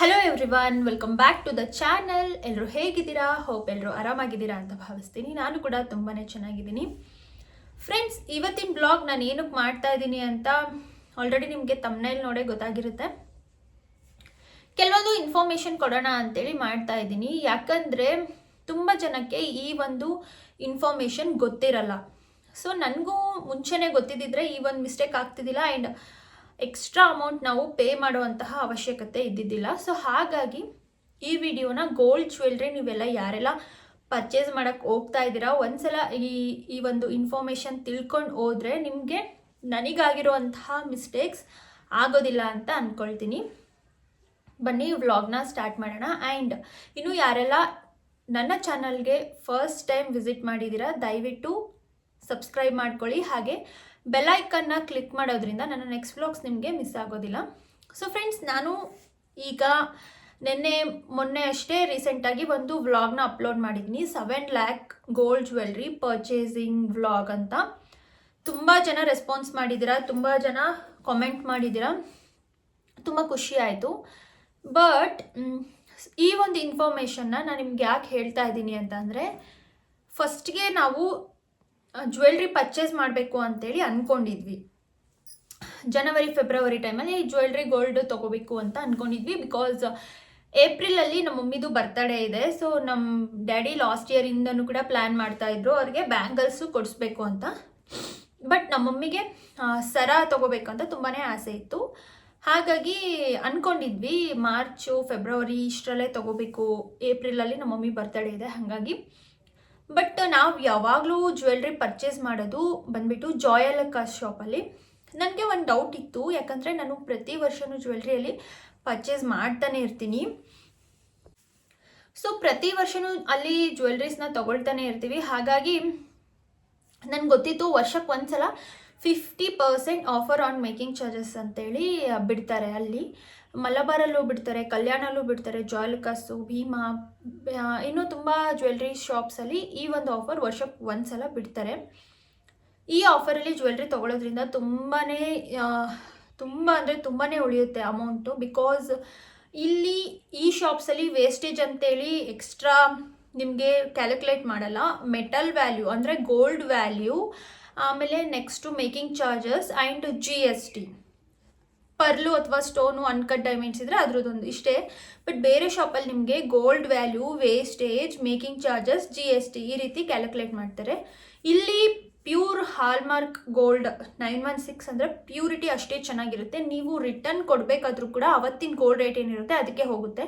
Hello everyone welcome back to the channel ಎಲ್ಲರೂ ಹೇಗಿದ್ದೀರಾ? Hope ಎಲ್ಲರೂ ಆರಾಮಾಗಿದ್ದೀರಾ ಅಂತ ಭಾವಿಸ್ತೀನಿ. ನಾನು ಕೂಡ ತುಂಬಾ ಚೆನ್ನಾಗಿದ್ದೀನಿ. ಫ್ರೆಂಡ್ಸ್ ಇವತ್ತಿನ ಬ್ಲಾಗ್ ನಾನು ಏನಕ್ಕೆ ಮಾಡ್ತಾ ಇದ್ದೀನಿ ಅಂತ ಆಲ್ರೆಡಿ ನಿಮಗೆ ತಮ್ಮನೇಲಿ ನೋಡೇ ಗೊತ್ತಾಗಿರುತ್ತೆ. ಕೆಲವೊಂದು ಇನ್ಫಾರ್ಮೇಷನ್ ಕೊಡೋಣ ಅಂತೇಳಿ ಮಾಡ್ತಾ ಇದ್ದೀನಿ. ಯಾಕಂದರೆ ತುಂಬ ಜನಕ್ಕೆ ಈ ಒಂದು ಇನ್ಫಾರ್ಮೇಷನ್ ಗೊತ್ತಿರಲ್ಲ. ಸೊ ನನಗೂ ಮುಂಚೆನೇ ಗೊತ್ತಿದ್ದಿದ್ರೆ ಈ ಒಂದು ಮಿಸ್ಟೇಕ್ ಆಗ್ತಿದ್ದಿಲ್ಲ. ಆ್ಯಂಡ್ ಎಕ್ಸ್ಟ್ರಾ ಅಮೌಂಟ್ ನಾವು ಪೇ ಮಾಡುವಂತಹ ಅವಶ್ಯಕತೆ ಇದ್ದಿದ್ದಿಲ್ಲ. ಸೊ ಹಾಗಾಗಿ ಈ ವಿಡಿಯೋನ ಗೋಲ್ಡ್ ಜ್ಯುವೆಲ್ರಿ ನೀವೆಲ್ಲ ಯಾರೆಲ್ಲ ಪರ್ಚೇಸ್ ಮಾಡೋಕ್ಕೆ ಹೋಗ್ತಾ ಇದ್ದೀರಾ, ಒಂದ್ಸಲ ಈ ಈ ಒಂದು ಇನ್ಫಾರ್ಮೇಷನ್ ತಿಳ್ಕೊಂಡು ಹೋದರೆ ನಿಮಗೆ ನನಗಾಗಿರುವಂತಹ ಮಿಸ್ಟೇಕ್ಸ್ ಆಗೋದಿಲ್ಲ ಅಂತ ಅಂದ್ಕೊಳ್ತೀನಿ ಬನ್ನಿ ವ್ಲಾಗ್ನ ಸ್ಟಾರ್ಟ್ ಮಾಡೋಣ. ಆ್ಯಂಡ್ ಇನ್ನು ಯಾರೆಲ್ಲ ನನ್ನ ಚಾನಲ್ಗೆ ಫಸ್ಟ್ ಟೈಮ್ ವಿಸಿಟ್ ಮಾಡಿದ್ದೀರಾ, ದಯವಿಟ್ಟು ಸಬ್ಸ್ಕ್ರೈಬ್ ಮಾಡ್ಕೊಳ್ಳಿ. ಹಾಗೆ ಬೆಲ್ಲೈಕನ್ನ ಕ್ಲಿಕ್ ಮಾಡೋದ್ರಿಂದ ನನ್ನ ನೆಕ್ಸ್ಟ್ ವ್ಲಾಗ್ಸ್ ನಿಮಗೆ ಮಿಸ್ ಆಗೋದಿಲ್ಲ. ಸೊ ಫ್ರೆಂಡ್ಸ್ ನಾನು ಈಗ ನಿನ್ನೆ, ಮೊನ್ನೆ ಅಷ್ಟೇ ರೀಸೆಂಟಾಗಿ ಒಂದು ವ್ಲಾಗ್ನ ಅಪ್ಲೋಡ್ ಮಾಡಿದ್ದೀನಿ. Seven lakh gold jewellery purchasing vlog ಅಂತ. ತುಂಬ ಜನ ರೆಸ್ಪಾನ್ಸ್ ಮಾಡಿದ್ದೀರಾ, ತುಂಬ ಜನ ಕಾಮೆಂಟ್ ಮಾಡಿದ್ದೀರಾ. ತುಂಬ ಖುಷಿ ಆಯಿತು. ಬಟ್ ಈ ಒಂದು ಇನ್ಫಾರ್ಮೇಷನ್ನ ನಾನು ನಿಮ್ಗೆ ಯಾಕೆ ಹೇಳ್ತಾ ಇದ್ದೀನಿ ಅಂತಂದರೆ ಫಸ್ಟ್ಗೆ ನಾವು ಜ್ಯುವೆಲ್ರಿ ಪರ್ಚೇಸ್ ಮಾಡಬೇಕು ಅಂತೇಳಿ ಅಂದ್ಕೊಂಡಿದ್ವಿ ಜನವರಿ ಫೆಬ್ರವರಿ ಟೈಮಲ್ಲಿ ಜ್ಯುವೆಲ್ರಿ ಗೋಲ್ಡ್ ತೊಗೋಬೇಕು ಅಂತ ಅಂದ್ಕೊಂಡಿದ್ವಿ ಬಿಕಾಸ್ ಏಪ್ರಿಲಲ್ಲಿ ನಮ್ಮ ಮಮ್ಮಿದು ಬರ್ತಡೇ ಇದೆ. ಸೊ ನಮ್ಮ ಡ್ಯಾಡಿ ಲಾಸ್ಟ್ ಇಯರಿಂದನೂ ಕೂಡ ಪ್ಲ್ಯಾನ್ ಮಾಡ್ತಾ ಇದ್ರು. ಅವ್ರಿಗೆ ಬ್ಯಾಂಗಲ್ಸು ಕೊಡಿಸ್ಬೇಕು ಅಂತ. ಬಟ್ ನಮ್ಮ ಮಮ್ಮಿಗೆ ಸರ ತೊಗೋಬೇಕಂತ ತುಂಬಾ ಆಸೆ ಇತ್ತು. ಹಾಗಾಗಿ ಅಂದ್ಕೊಂಡಿದ್ವಿ ಮಾರ್ಚು ಫೆಬ್ರವರಿ ಇಷ್ಟರಲ್ಲೇ ತೊಗೋಬೇಕು. ಏಪ್ರಿಲಲ್ಲಿ ನಮ್ಮ ಮಮ್ಮಿ ಬರ್ತಡೇ ಇದೆ. ಹಾಗಾಗಿ ಬಟ್ ನಾವು ಯಾವಾಗಲೂ ಜ್ಯುವೆಲ್ರಿ ಪರ್ಚೇಸ್ ಮಾಡೋದು ಬಂದ್ಬಿಟ್ಟು ಜಾಯಲಕಾಸ್ ಶಾಪಲ್ಲಿ ನನಗೆ ಒಂದು ಡೌಟ್ ಇತ್ತು, ಯಾಕಂದರೆ ನಾನು ಪ್ರತಿ ವರ್ಷವೂ ಜ್ಯುವೆಲ್ರಿಯಲ್ಲಿ ಪರ್ಚೇಸ್ ಮಾಡ್ತಾನೆ ಇರ್ತೀನಿ. ಸೊ ಪ್ರತಿ ವರ್ಷವೂ ಅಲ್ಲಿ ಜ್ಯುವೆಲ್ರೀಸ್ನ ತಗೊಳ್ತಾನೆ ಇರ್ತೀವಿ. ಹಾಗಾಗಿ ನನಗೆ ಗೊತ್ತಿತ್ತು ವರ್ಷಕ್ಕೆ ಒಂದ್ಸಲ fifty percent offer on making charges ಅಂತೇಳಿ ಬಿಡ್ತಾರೆ ಅಲ್ಲಿ. ಮಲಬಾರಲ್ಲೂ ಬಿಡ್ತಾರೆ, ಕಲ್ಯಾಣಲ್ಲೂ ಬಿಡ್ತಾರೆ ಜಾಯ್ಲಕಾಸು ಭೀಮಾ ಇನ್ನೂ ತುಂಬ ಜ್ಯುವೆಲ್ರಿ ಶಾಪ್ಸಲ್ಲಿ ಈ ಒಂದು ಆಫರ್ ವರ್ಷಕ್ಕೆ ಒಂದ್ಸಲ ಬಿಡ್ತಾರೆ. ಈ ಆಫರಲ್ಲಿ ಜ್ಯುವೆಲ್ರಿ ತೊಗೊಳೋದ್ರಿಂದ ತುಂಬಾ ತುಂಬ ಅಂದರೆ ತುಂಬಾ ಉಳಿಯುತ್ತೆ ಅಮೌಂಟು ಬಿಕಾಸ್ ಇಲ್ಲಿ ಈ ಶಾಪ್ಸಲ್ಲಿ ವೇಸ್ಟೇಜ್ ಅಂತೇಳಿ ಎಕ್ಸ್ಟ್ರಾ ನಿಮಗೆ ಕ್ಯಾಲ್ಕುಲೇಟ್ ಮಾಡಲ್ಲ. ಮೆಟಲ್ ವ್ಯಾಲ್ಯೂ ಅಂದರೆ ಗೋಲ್ಡ್ ವ್ಯಾಲ್ಯೂ ಆಮೇಲೆ next making charges and G S T pearl ಅಥವಾ ಸ್ಟೋನು ಅನ್ಕಟ್ ಡೈಮಂಡ್ಸ್ ಇದ್ರೆ ಅದ್ರದ್ದೊಂದು ಇಷ್ಟೇ. ಬಟ್ ಬೇರೆ ಶಾಪಲ್ಲಿ ನಿಮಗೆ gold value wastage making charges G S T ಈ ರೀತಿ ಕ್ಯಾಲ್ಕುಲೇಟ್ ಮಾಡ್ತಾರೆ. ಇಲ್ಲಿ pure hallmark gold nine one six ಅಂದರೆ ಪ್ಯೂರಿಟಿ ಅಷ್ಟೇ ಚೆನ್ನಾಗಿರುತ್ತೆ. ನೀವು ರಿಟರ್ನ್ ಕೊಡಬೇಕಾದ್ರೂ ಕೂಡ ಅವತ್ತಿನ ಗೋಲ್ಡ್ ರೇಟ್ ಏನಿರುತ್ತೆ ಅದಕ್ಕೆ ಹೋಗುತ್ತೆ.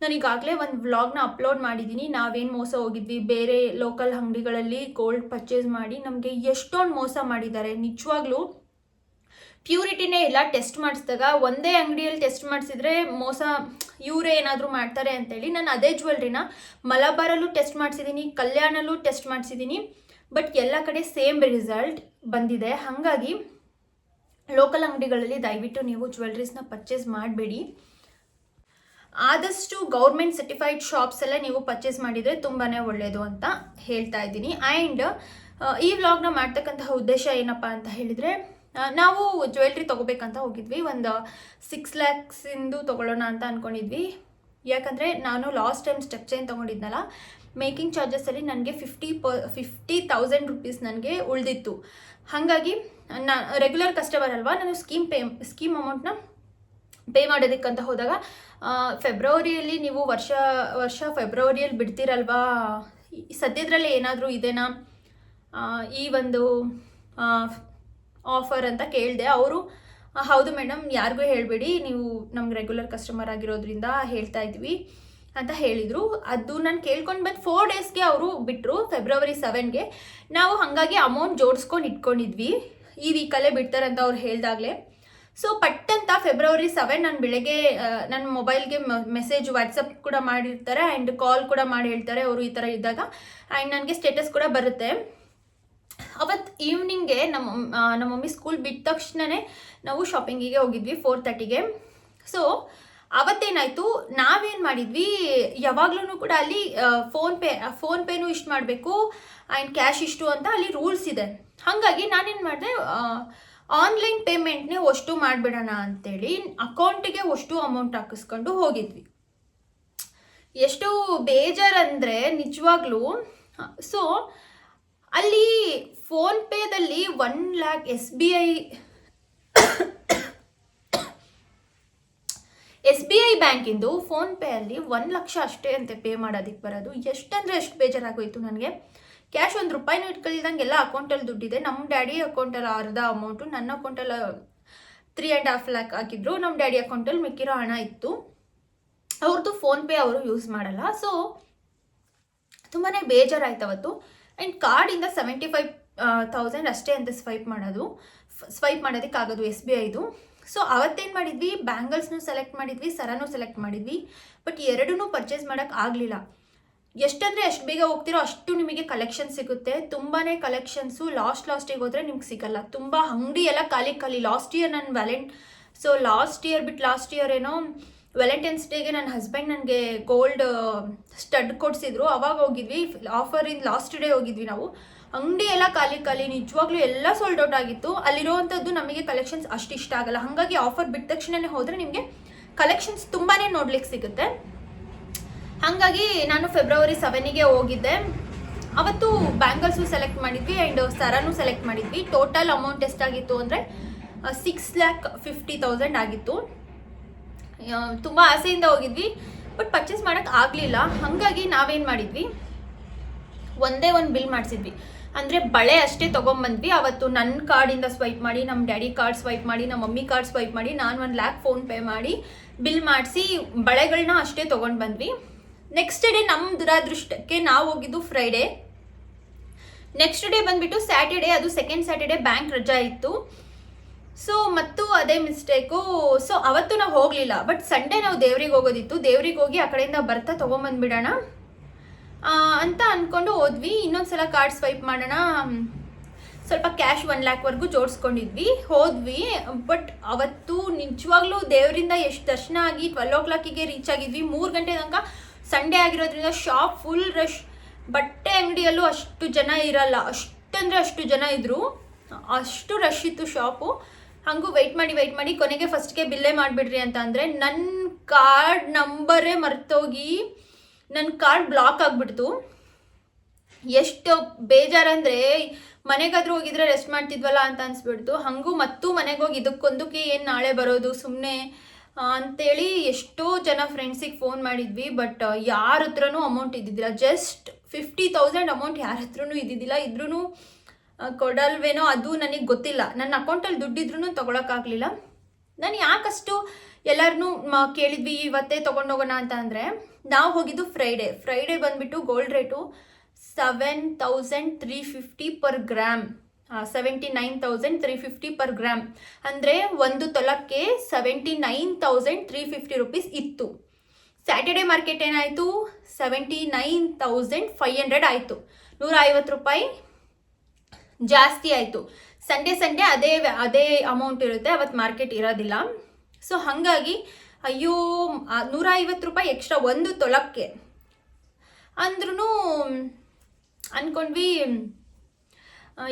ನಾನು ಈಗಾಗಲೇ ಒಂದು ವ್ಲಾಗ್ನ ಅಪ್ಲೋಡ್ ಮಾಡಿದ್ದೀನಿ ನಾವೇನು ಮೋಸ ಹೋಗಿದ್ವಿ? ಬೇರೆ ಲೋಕಲ್ ಅಂಗಡಿಗಳಲ್ಲಿ ಗೋಲ್ಡ್ ಪರ್ಚೇಸ್ ಮಾಡಿ ನಮಗೆ ಎಷ್ಟೊಂದು ಮೋಸ ಮಾಡಿದ್ದಾರೆ. ನಿಜವಾಗ್ಲೂ ಪ್ಯೂರಿಟಿನೇ ಇಲ್ಲ ಟೆಸ್ಟ್ ಮಾಡಿಸಿದಾಗ ಒಂದೇ ಅಂಗಡಿಯಲ್ಲಿ ಟೆಸ್ಟ್ ಮಾಡಿಸಿದ್ರೆ ಮೋಸ, ಇವರೇ ಏನಾದರೂ ಮಾಡ್ತಾರೆ ಅಂತೇಳಿ ನಾನು ಅದೇ ಜ್ಯುವೆಲ್ರಿನ ಮಲಬಾರಲ್ಲೂ ಟೆಸ್ಟ್ ಮಾಡಿಸಿದ್ದೀನಿ ಕಲ್ಯಾಣಲ್ಲೂ ಟೆಸ್ಟ್ ಮಾಡಿಸಿದ್ದೀನಿ ಬಟ್ ಎಲ್ಲ ಕಡೆ ಸೇಮ್ ರಿಸಲ್ಟ್ ಬಂದಿದೆ. ಹಾಗಾಗಿ ಲೋಕಲ್ ಅಂಗಡಿಗಳಲ್ಲಿ ದಯವಿಟ್ಟು ನೀವು ಜ್ಯುವೆಲ್ರೀಸ್ನ ಪರ್ಚೇಸ್ ಮಾಡಬೇಡಿ. ಆದಷ್ಟು ಗೌರ್ಮೆಂಟ್ ಸರ್ಟಿಫೈಡ್ ಶಾಪ್ಸ್ ಎಲ್ಲ ನೀವು ಪರ್ಚೇಸ್ ಮಾಡಿದರೆ ತುಂಬಾ ಒಳ್ಳೆಯದು ಅಂತ ಹೇಳ್ತಾ ಇದ್ದೀನಿ. ಆ್ಯಂಡ್ ಈ ವ್ಲಾಗ್ನ ಮಾಡ್ತಕ್ಕಂತಹ ಉದ್ದೇಶ ಏನಪ್ಪ ಅಂತ ಹೇಳಿದರೆ ನಾವು ಜ್ಯುವೆಲ್ರಿ ತೊಗೋಬೇಕಂತ ಹೋಗಿದ್ವಿ. ಒಂದು ಸಿಕ್ಸ್ ಲ್ಯಾಕ್ಸಿಂದು ತೊಗೊಳ್ಳೋಣ ಅಂತ ಅಂದ್ಕೊಂಡಿದ್ವಿ ಯಾಕಂದರೆ ನಾನು ಲಾಸ್ಟ್ ಟೈಮ್ ಸ್ಟೆಪ್ ಚೈನ್ ತೊಗೊಂಡಿದ್ನಲ್ಲ ಮೇಕಿಂಗ್ ಚಾರ್ಜಸಲ್ಲಿ ನನಗೆ ಫಿಫ್ಟಿ ಪ ಫಿಫ್ಟಿ ತೌಸಂಡ್ ರುಪೀಸ್ ನನಗೆ ಉಳಿದಿತ್ತು. ಹಾಗಾಗಿ, ನಾ ರೆಗ್ಯುಲರ್ ಕಸ್ಟಮರ್ ಅಲ್ವಾ, ನಾನು ಸ್ಕೀಮ್ ಪೇ ಸ್ಕೀಮ್ ಅಮೌಂಟ್ನ ಪೇ ಮಾಡೋದಕ್ಕಂತ ಹೋದಾಗ ಫೆಬ್ರವರಿಯಲ್ಲಿ ನೀವು ವರ್ಷ ವರ್ಷ ಫೆಬ್ರವರಿಯಲ್ಲಿ ಬಿಡ್ತೀರಲ್ವಾ? ಸದ್ಯದ್ರಲ್ಲಿ ಏನಾದರೂ ಇದೇನಾ? ಈ ಒಂದು ಆಫರ್ ಅಂತ ಕೇಳಿದೆ. ಅವರು ಹೌದು ಮೇಡಮ್ ಯಾರಿಗೂ ಹೇಳಬೇಡಿ. ನೀವು ನಮ್ಗೆ ರೆಗ್ಯುಲರ್ ಕಸ್ಟಮರ್ ಆಗಿರೋದ್ರಿಂದ ಹೇಳ್ತಾ ಇದ್ವಿ ಅಂತ ಹೇಳಿದರು. ಅದು ನಾನು ಕೇಳ್ಕೊಂಡು ಬಂದು ಫೋರ್ ಡೇಸ್ಗೆ ಅವರು ಬಿಟ್ಟರು ಫೆಬ್ರವರಿ ಸೆವೆನ್ಗೆ ನಾವು ಹಾಗಾಗಿ ಅಮೌಂಟ್ ಜೋಡಿಸ್ಕೊಂಡು ಇಟ್ಕೊಂಡಿದ್ವಿ. ಈ ವೀಕಲ್ಲೇ ಬಿಡ್ತಾರೆ ಅಂತ ಅವ್ರು ಹೇಳಿದಾಗಲೇ. ಸೊ ಪಟ್ಟಂತ ಫೆಬ್ರವರಿ ಸೆವೆನ್ ನಾನು ಬೆಳಗ್ಗೆ ನನ್ನ ಮೊಬೈಲ್ಗೆ ಮೆಸೇಜ್ ವಾಟ್ಸಪ್ ಕೂಡ ಮಾಡಿರ್ತಾರೆ ಆ್ಯಂಡ್ ಕಾಲ್ ಕೂಡ ಮಾಡಿ ಹೇಳ್ತಾರೆ. ಅವರು ಈ ಥರ ಇದ್ದಾಗ. ಆ್ಯಂಡ್ ನನಗೆ ಸ್ಟೇಟಸ್ ಕೂಡ ಬರುತ್ತೆ. ಅವತ್ತು ಈವ್ನಿಂಗ್ಗೆ ನಮ್ಮ ನಮ್ಮ ಮಮ್ಮಿ ಸ್ಕೂಲ್ ಬಿಟ್ಟ ತಕ್ಷಣವೇ ನಾವು ಶಾಪಿಂಗಿಗೆ ಹೋಗಿದ್ವಿ ಫೋರ್ ತರ್ಟಿಗೆ ಸೊ ಅವತ್ತೇನಾಯಿತು, ನಾವೇನು ಮಾಡಿದ್ವಿ ಯಾವಾಗ್ಲೂ ಕೂಡ ಅಲ್ಲಿ ಫೋನ್ಪೇ ಫೋನ್ಪೇನೂ ಇಷ್ಟು ಮಾಡಬೇಕು ಆ್ಯಂಡ್ ಕ್ಯಾಶ್ ಇಷ್ಟು ಅಂತ ಅಲ್ಲಿ ರೂಲ್ಸ್ ಇದೆ. ಹಾಗಾಗಿ ನಾನೇನು ಮಾಡಿದೆ ಆನ್ಲೈನ್ ಪೇಮೆಂಟ್ನೇ ಅಷ್ಟು ಮಾಡಿಬಿಡೋಣ ಅಂತೇಳಿ ಅಕೌಂಟಿಗೆ ಅಷ್ಟು ಅಮೌಂಟ್ ಹಾಕಿಸ್ಕೊಂಡು ಹೋಗಿದ್ವಿ. ಎಷ್ಟು ಬೇಜಾರಂದರೆ ನಿಜವಾಗ್ಲೂ ಸೊ ಅಲ್ಲಿ ಫೋನ್ಪೇದಲ್ಲಿ one lakh S B I S B I ಬ್ಯಾಂಕಿಂದು ಫೋನ್ಪೇ ಅಲ್ಲಿ ಒಂದು ಲಕ್ಷ ಅಷ್ಟೇ ಅಂತೆ ಪೇ ಮಾಡೋದಕ್ಕೆ ಬರೋದು. ಎಷ್ಟಂದರೆ ಎಷ್ಟು ಬೇಜಾರಾಗೋಯ್ತು ನನಗೆ. ಕ್ಯಾಶ್ ಒಂದು ರೂಪಾಯಿನೂ ಇಟ್ಕೊಳ್ದಂಗೆ ಎಲ್ಲ ಅಕೌಂಟಲ್ಲಿ ದುಡ್ಡಿದೆ. ನಮ್ಮ ಡ್ಯಾಡಿ ಅಕೌಂಟಲ್ಲಿ ಅರ್ಧ ಅಮೌಂಟು ನನ್ನ ಅಕೌಂಟಲ್ಲಿ ತ್ರೀ ಆ್ಯಂಡ್ ಹಾಫ್ ಲ್ಯಾಕ್ ಹಾಕಿದ್ರು. ನಮ್ಮ ಡ್ಯಾಡಿ ಅಕೌಂಟಲ್ಲಿ ಮಿಕ್ಕಿರೋ ಹಣ ಇತ್ತು. ಅವ್ರದ್ದು ಫೋನ್ಪೇ ಅವರು ಯೂಸ್ ಮಾಡಲ್ಲ. ಸೊ ತುಂಬಾ ಬೇಜಾರಾಯ್ತು ಅವತ್ತು ಆ್ಯಂಡ್ ಕಾರ್ಡಿಂದ ಸೆವೆಂಟಿ ಫೈವ್ ತೌಸಂಡ್ ಅಷ್ಟೇ ಅಂತ ಸ್ವೈಪ್ ಮಾಡೋದು. ಸ್ವೈಪ್ ಮಾಡೋದಕ್ಕಾಗೋದು ಎಸ್ ಬಿ ಐದು ಸೊ ಅವತ್ತೇನು ಮಾಡಿದ್ವಿ? ಬ್ಯಾಂಗಲ್ಸ್ನೂ ಸೆಲೆಕ್ಟ್ ಮಾಡಿದ್ವಿ, ಸರನೂ ಸೆಲೆಕ್ಟ್ ಮಾಡಿದ್ವಿ. ಬಟ್ ಎರಡೂ ಪರ್ಚೇಸ್ ಮಾಡೋಕ್ಕೆ ಆಗಲಿಲ್ಲ. ಎಷ್ಟಂದರೆ ಎಷ್ಟು ಬೇಗ ಹೋಗ್ತಿರೋ ಅಷ್ಟು ನಿಮಗೆ ಕಲೆಕ್ಷನ್ ಸಿಗುತ್ತೆ. ತುಂಬಾ ಕಲೆಕ್ಷನ್ಸು ಲಾಸ್ಟ್ ಲಾಸ್ಟಿಗೆ ಹೋದರೆ ನಿಮ್ಗೆ ಸಿಗಲ್ಲ. ತುಂಬ ಅಂಗಡಿ ಎಲ್ಲ ಖಾಲಿ ಖಾಲಿ. ಲಾಸ್ಟ್ ಇಯರ್ ನನ್ನ ವ್ಯಾಲೆಂಟ್ ಸೊ ಲಾಸ್ಟ್ ಇಯರ್ ಬಿಟ್ಟು ಲಾಸ್ಟ್ ಇಯರ್ ಏನೋ ವ್ಯಾಲೆಂಟೈನ್ಸ್ ಡೇಗೆ ನನ್ನ ಹಸ್ಬೆಂಡ್ ನನಗೆ ಗೋಲ್ಡ್ ಸ್ಟಡ್ ಕೊಡಿಸಿದ್ರು. ಅವಾಗ ಹೋಗಿದ್ವಿ. ಆಫರ್ ಇನ್ ಲಾಸ್ಟ್ ಡೇ ಹೋಗಿದ್ವಿ ನಾವು. ಅಂಗಡಿ ಎಲ್ಲ ಖಾಲಿ ಖಾಲಿ. ನಿಜವಾಗ್ಲೂ ಎಲ್ಲ ಸೋಲ್ಡ್ ಔಟ್ ಆಗಿತ್ತು. ಅಲ್ಲಿರುವಂಥದ್ದು ನಮಗೆ ಕಲೆಕ್ಷನ್ಸ್ ಅಷ್ಟು ಇಷ್ಟ ಆಗಲ್ಲ. ಹಾಗಾಗಿ ಆಫರ್ ಬಿಟ್ಟ ತಕ್ಷಣನೇ ಹೋದರೆ ನಿಮಗೆ ಕಲೆಕ್ಷನ್ಸ್ ತುಂಬಾ ನೋಡ್ಲಿಕ್ಕೆ ಸಿಗುತ್ತೆ. ಹಾಗಾಗಿ ನಾನು ಫೆಬ್ರವರಿ ಸೆವೆನಿಗೆ ಹೋಗಿದ್ದೆ. ಅವತ್ತು ಬ್ಯಾಂಗಲ್ಸು ಸೆಲೆಕ್ಟ್ ಮಾಡಿದ್ವಿ ಆ್ಯಂಡ್ ಸರನು ಸೆಲೆಕ್ಟ್ ಮಾಡಿದ್ವಿ. ಟೋಟಲ್ ಅಮೌಂಟ್ ಎಷ್ಟಾಗಿತ್ತು ಅಂದರೆ ಸಿಕ್ಸ್ ಲ್ಯಾಕ್ ಫಿಫ್ಟಿ ತೌಸಂಡ್ ಆಗಿತ್ತು. ತುಂಬ ಆಸೆಯಿಂದ ಹೋಗಿದ್ವಿ ಬಟ್ ಪರ್ಚೇಸ್ ಮಾಡೋಕೆ ಆಗಲಿಲ್ಲ. ಹಾಗಾಗಿ ನಾವೇನು ಮಾಡಿದ್ವಿ? ಒಂದೇ ಒಂದು ಬಿಲ್ ಮಾಡಿಸಿದ್ವಿ. ಅಂದರೆ ಬಳೆ ಅಷ್ಟೇ ತೊಗೊಂಬಂದ್ವಿ. ಅವತ್ತು ನನ್ನ ಕಾರ್ಡಿಂದ ಸ್ವೈಪ್ ಮಾಡಿ ನಮ್ಮ ಡ್ಯಾಡಿ ಕಾರ್ಡ್ ಸ್ವೈಪ್ ಮಾಡಿ ನಮ್ಮ ಮಮ್ಮಿ ಕಾರ್ಡ್ ಸ್ವೈಪ್ ಮಾಡಿ, ನಾನು ಒಂದು ಲ್ಯಾಕ್ ಫೋನ್ ಪೇ ಮಾಡಿ ಬಿಲ್ ಮಾಡಿಸಿ ಬಳೆಗಳನ್ನ ಅಷ್ಟೇ ತೊಗೊಂಡು ಬಂದ್ವಿ ನೆಕ್ಸ್ಟ್ ಡೇ ನಮ್ಮ ದುರಾದೃಷ್ಟಕ್ಕೆ ನಾವು ಹೋಗಿದ್ದು ಫ್ರೈಡೇ ನೆಕ್ಸ್ಟ್ ಡೇ ಬಂದುಬಿಟ್ಟು ಸ್ಯಾಟರ್ಡೇ ಅದು ಸೆಕೆಂಡ್ ಸ್ಯಾಟರ್ಡೇ ಬ್ಯಾಂಕ್ ರಜಾ ಇತ್ತು. ಸೊ ಮತ್ತು ಅದೇ ಮಿಸ್ಟೇಕು ಸೊ ಅವತ್ತು ನಾವು ಹೋಗಲಿಲ್ಲ ಬಟ್ ಸಂಡೇ ನಾವು ದೇವ್ರಿಗೆ ಹೋಗೋದಿತ್ತು. ದೇವ್ರಿಗೆ ಹೋಗಿ ಆ ಕಡೆಯಿಂದ ಬರ್ತಾ ತೊಗೊಂಬಂದ್ಬಿಡೋಣ. ಅಂತ ಅಂದ್ಕೊಂಡು ಹೋದ್ವಿ. ಇನ್ನೊಂದು ಸಲ ಕಾರ್ಡ್ ಸ್ವೈಪ್ ಮಾಡೋಣ. ಸ್ವಲ್ಪ ಕ್ಯಾಶ್ ಒನ್ ಲ್ಯಾಕ್ವರೆಗೂ ಜೋಡಿಸ್ಕೊಂಡಿದ್ವಿ. ಹೋದ್ವಿ ಬಟ್ ಅವತ್ತು ನಿಜವಾಗ್ಲೂ ದೇವರಿಂದ ಎಷ್ಟು ದರ್ಶನ ಆಗಿ ಟ್ವೆಲ್ ಓ ಕ್ಲಾಕಿಗೆ ರೀಚ್ ಆಗಿದ್ವಿ. ಮೂರು ಗಂಟೆ ತನಕ ಸಂಡೇ ಆಗಿರೋದ್ರಿಂದ ಶಾಪ್ ಫುಲ್ ರಶ್ ಬಟ್ಟೆ ಅಂಗಡಿಯಲ್ಲೂ ಅಷ್ಟು ಜನ ಇರಲ್ಲ. ಅಷ್ಟಂದರೆ ಅಷ್ಟು ಜನ ಇದ್ದರು ಅಷ್ಟು ರಶ್ ಇತ್ತು ಶಾಪು ಹಾಗೂ ವೆಯ್ಟ್ ಮಾಡಿ ವೆಯ್ಟ್ ಮಾಡಿ ಕೊನೆಗೆ ಫಸ್ಟ್ಗೆ ಬಿಲ್ಲೇ ಮಾಡಿಬಿಡ್ರಿ ಅಂತ ಅಂದರೆ ನನ್ನ ಕಾರ್ಡ್ ನಂಬರೇ ಮರ್ತೋಗಿ ನನ್ನ ಕಾರ್ಡ್ ಬ್ಲಾಕ್ ಆಗಿಬಿಡ್ತು. ಎಷ್ಟು ಬೇಜಾರಂದರೆ ಮನೆಗಾದ್ರೂ ಹೋಗಿದ್ರೆ ರೆಸ್ಟ್ ಮಾಡ್ತಿದ್ವಲ್ಲ ಅಂತ ಅನಿಸ್ಬಿಡ್ತು. ಹಾಗೂ ಮತ್ತೂ ಮನೆಗೆ ಹೋಗಿ ಇದಕ್ಕೊಂದಕ್ಕೆ ಏನು ನಾಳೆ ಬರೋದು ಸುಮ್ಮನೆ ಅಂತೇಳಿ ಎಷ್ಟೋ ಜನ ಫ್ರೆಂಡ್ಸಿಗೆ ಫೋನ್ ಮಾಡಿದ್ವಿ ಬಟ್ ಯಾರ ಹತ್ರನೂ ಅಮೌಂಟ್ ಇದ್ದಿದ್ದಿಲ್ಲ. ಜಸ್ಟ್ ಫಿಫ್ಟಿ ತೌಸಂಡ್ ಅಮೌಂಟ್ ಯಾರ ಹತ್ರನೂ ಇದ್ದಿದ್ದಿಲ್ಲ. ಇದ್ರೂ ಕೊಡಲ್ವೇನೋ ಅದು ನನಗೆ ಗೊತ್ತಿಲ್ಲ. ನನ್ನ ಅಕೌಂಟಲ್ಲಿ ದುಡ್ಡಿದ್ರೂ ತೊಗೊಳಕ್ಕಾಗಲಿಲ್ಲ ನಾನು ಯಾಕಷ್ಟು ಎಲ್ಲರನ್ನೂ ಕೇಳಿದ್ವಿ, ಇವತ್ತೇ ತೊಗೊಂಡೋಗೋಣ ಅಂತ ಅಂದರೆ, ನಾವು ಹೋಗಿದ್ದು ಫ್ರೈಡೇ ಫ್ರೈಡೇ ಬಂದುಬಿಟ್ಟು gold rate seven thousand three fifty per gram seventy nine thousand three fifty per gram ಅಂದರೆ ಒಂದು ತೊಲಕ್ಕೆ seventy nine thousand three fifty rupees ಇತ್ತು. ಸ್ಯಾಟರ್ಡೆ ಮಾರ್ಕೆಟ್ ಏನಾಯಿತು? Seventy nine thousand five hundred ಆಯಿತು. ನೂರ ಐವತ್ತು ರೂಪಾಯಿ ಜಾಸ್ತಿ ಆಯಿತು. ಸಂಡೇ ಸಂಡೇ ಅದೇ ಅದೇ ಅಮೌಂಟ್ ಇರುತ್ತೆ ಅವತ್ತು ಮಾರ್ಕೆಟ್ ಇರೋದಿಲ್ಲ. ಸೊ ಹಾಗಾಗಿ, ಅಯ್ಯೋ ನೂರ ಐವತ್ತು ರೂಪಾಯಿ ಎಕ್ಸ್ಟ್ರಾ ಒಂದು ತೊಲಕ್ಕೆ. ಅಂದ್ರೂ ಅಂದ್ಕೊಂಡ್ವಿ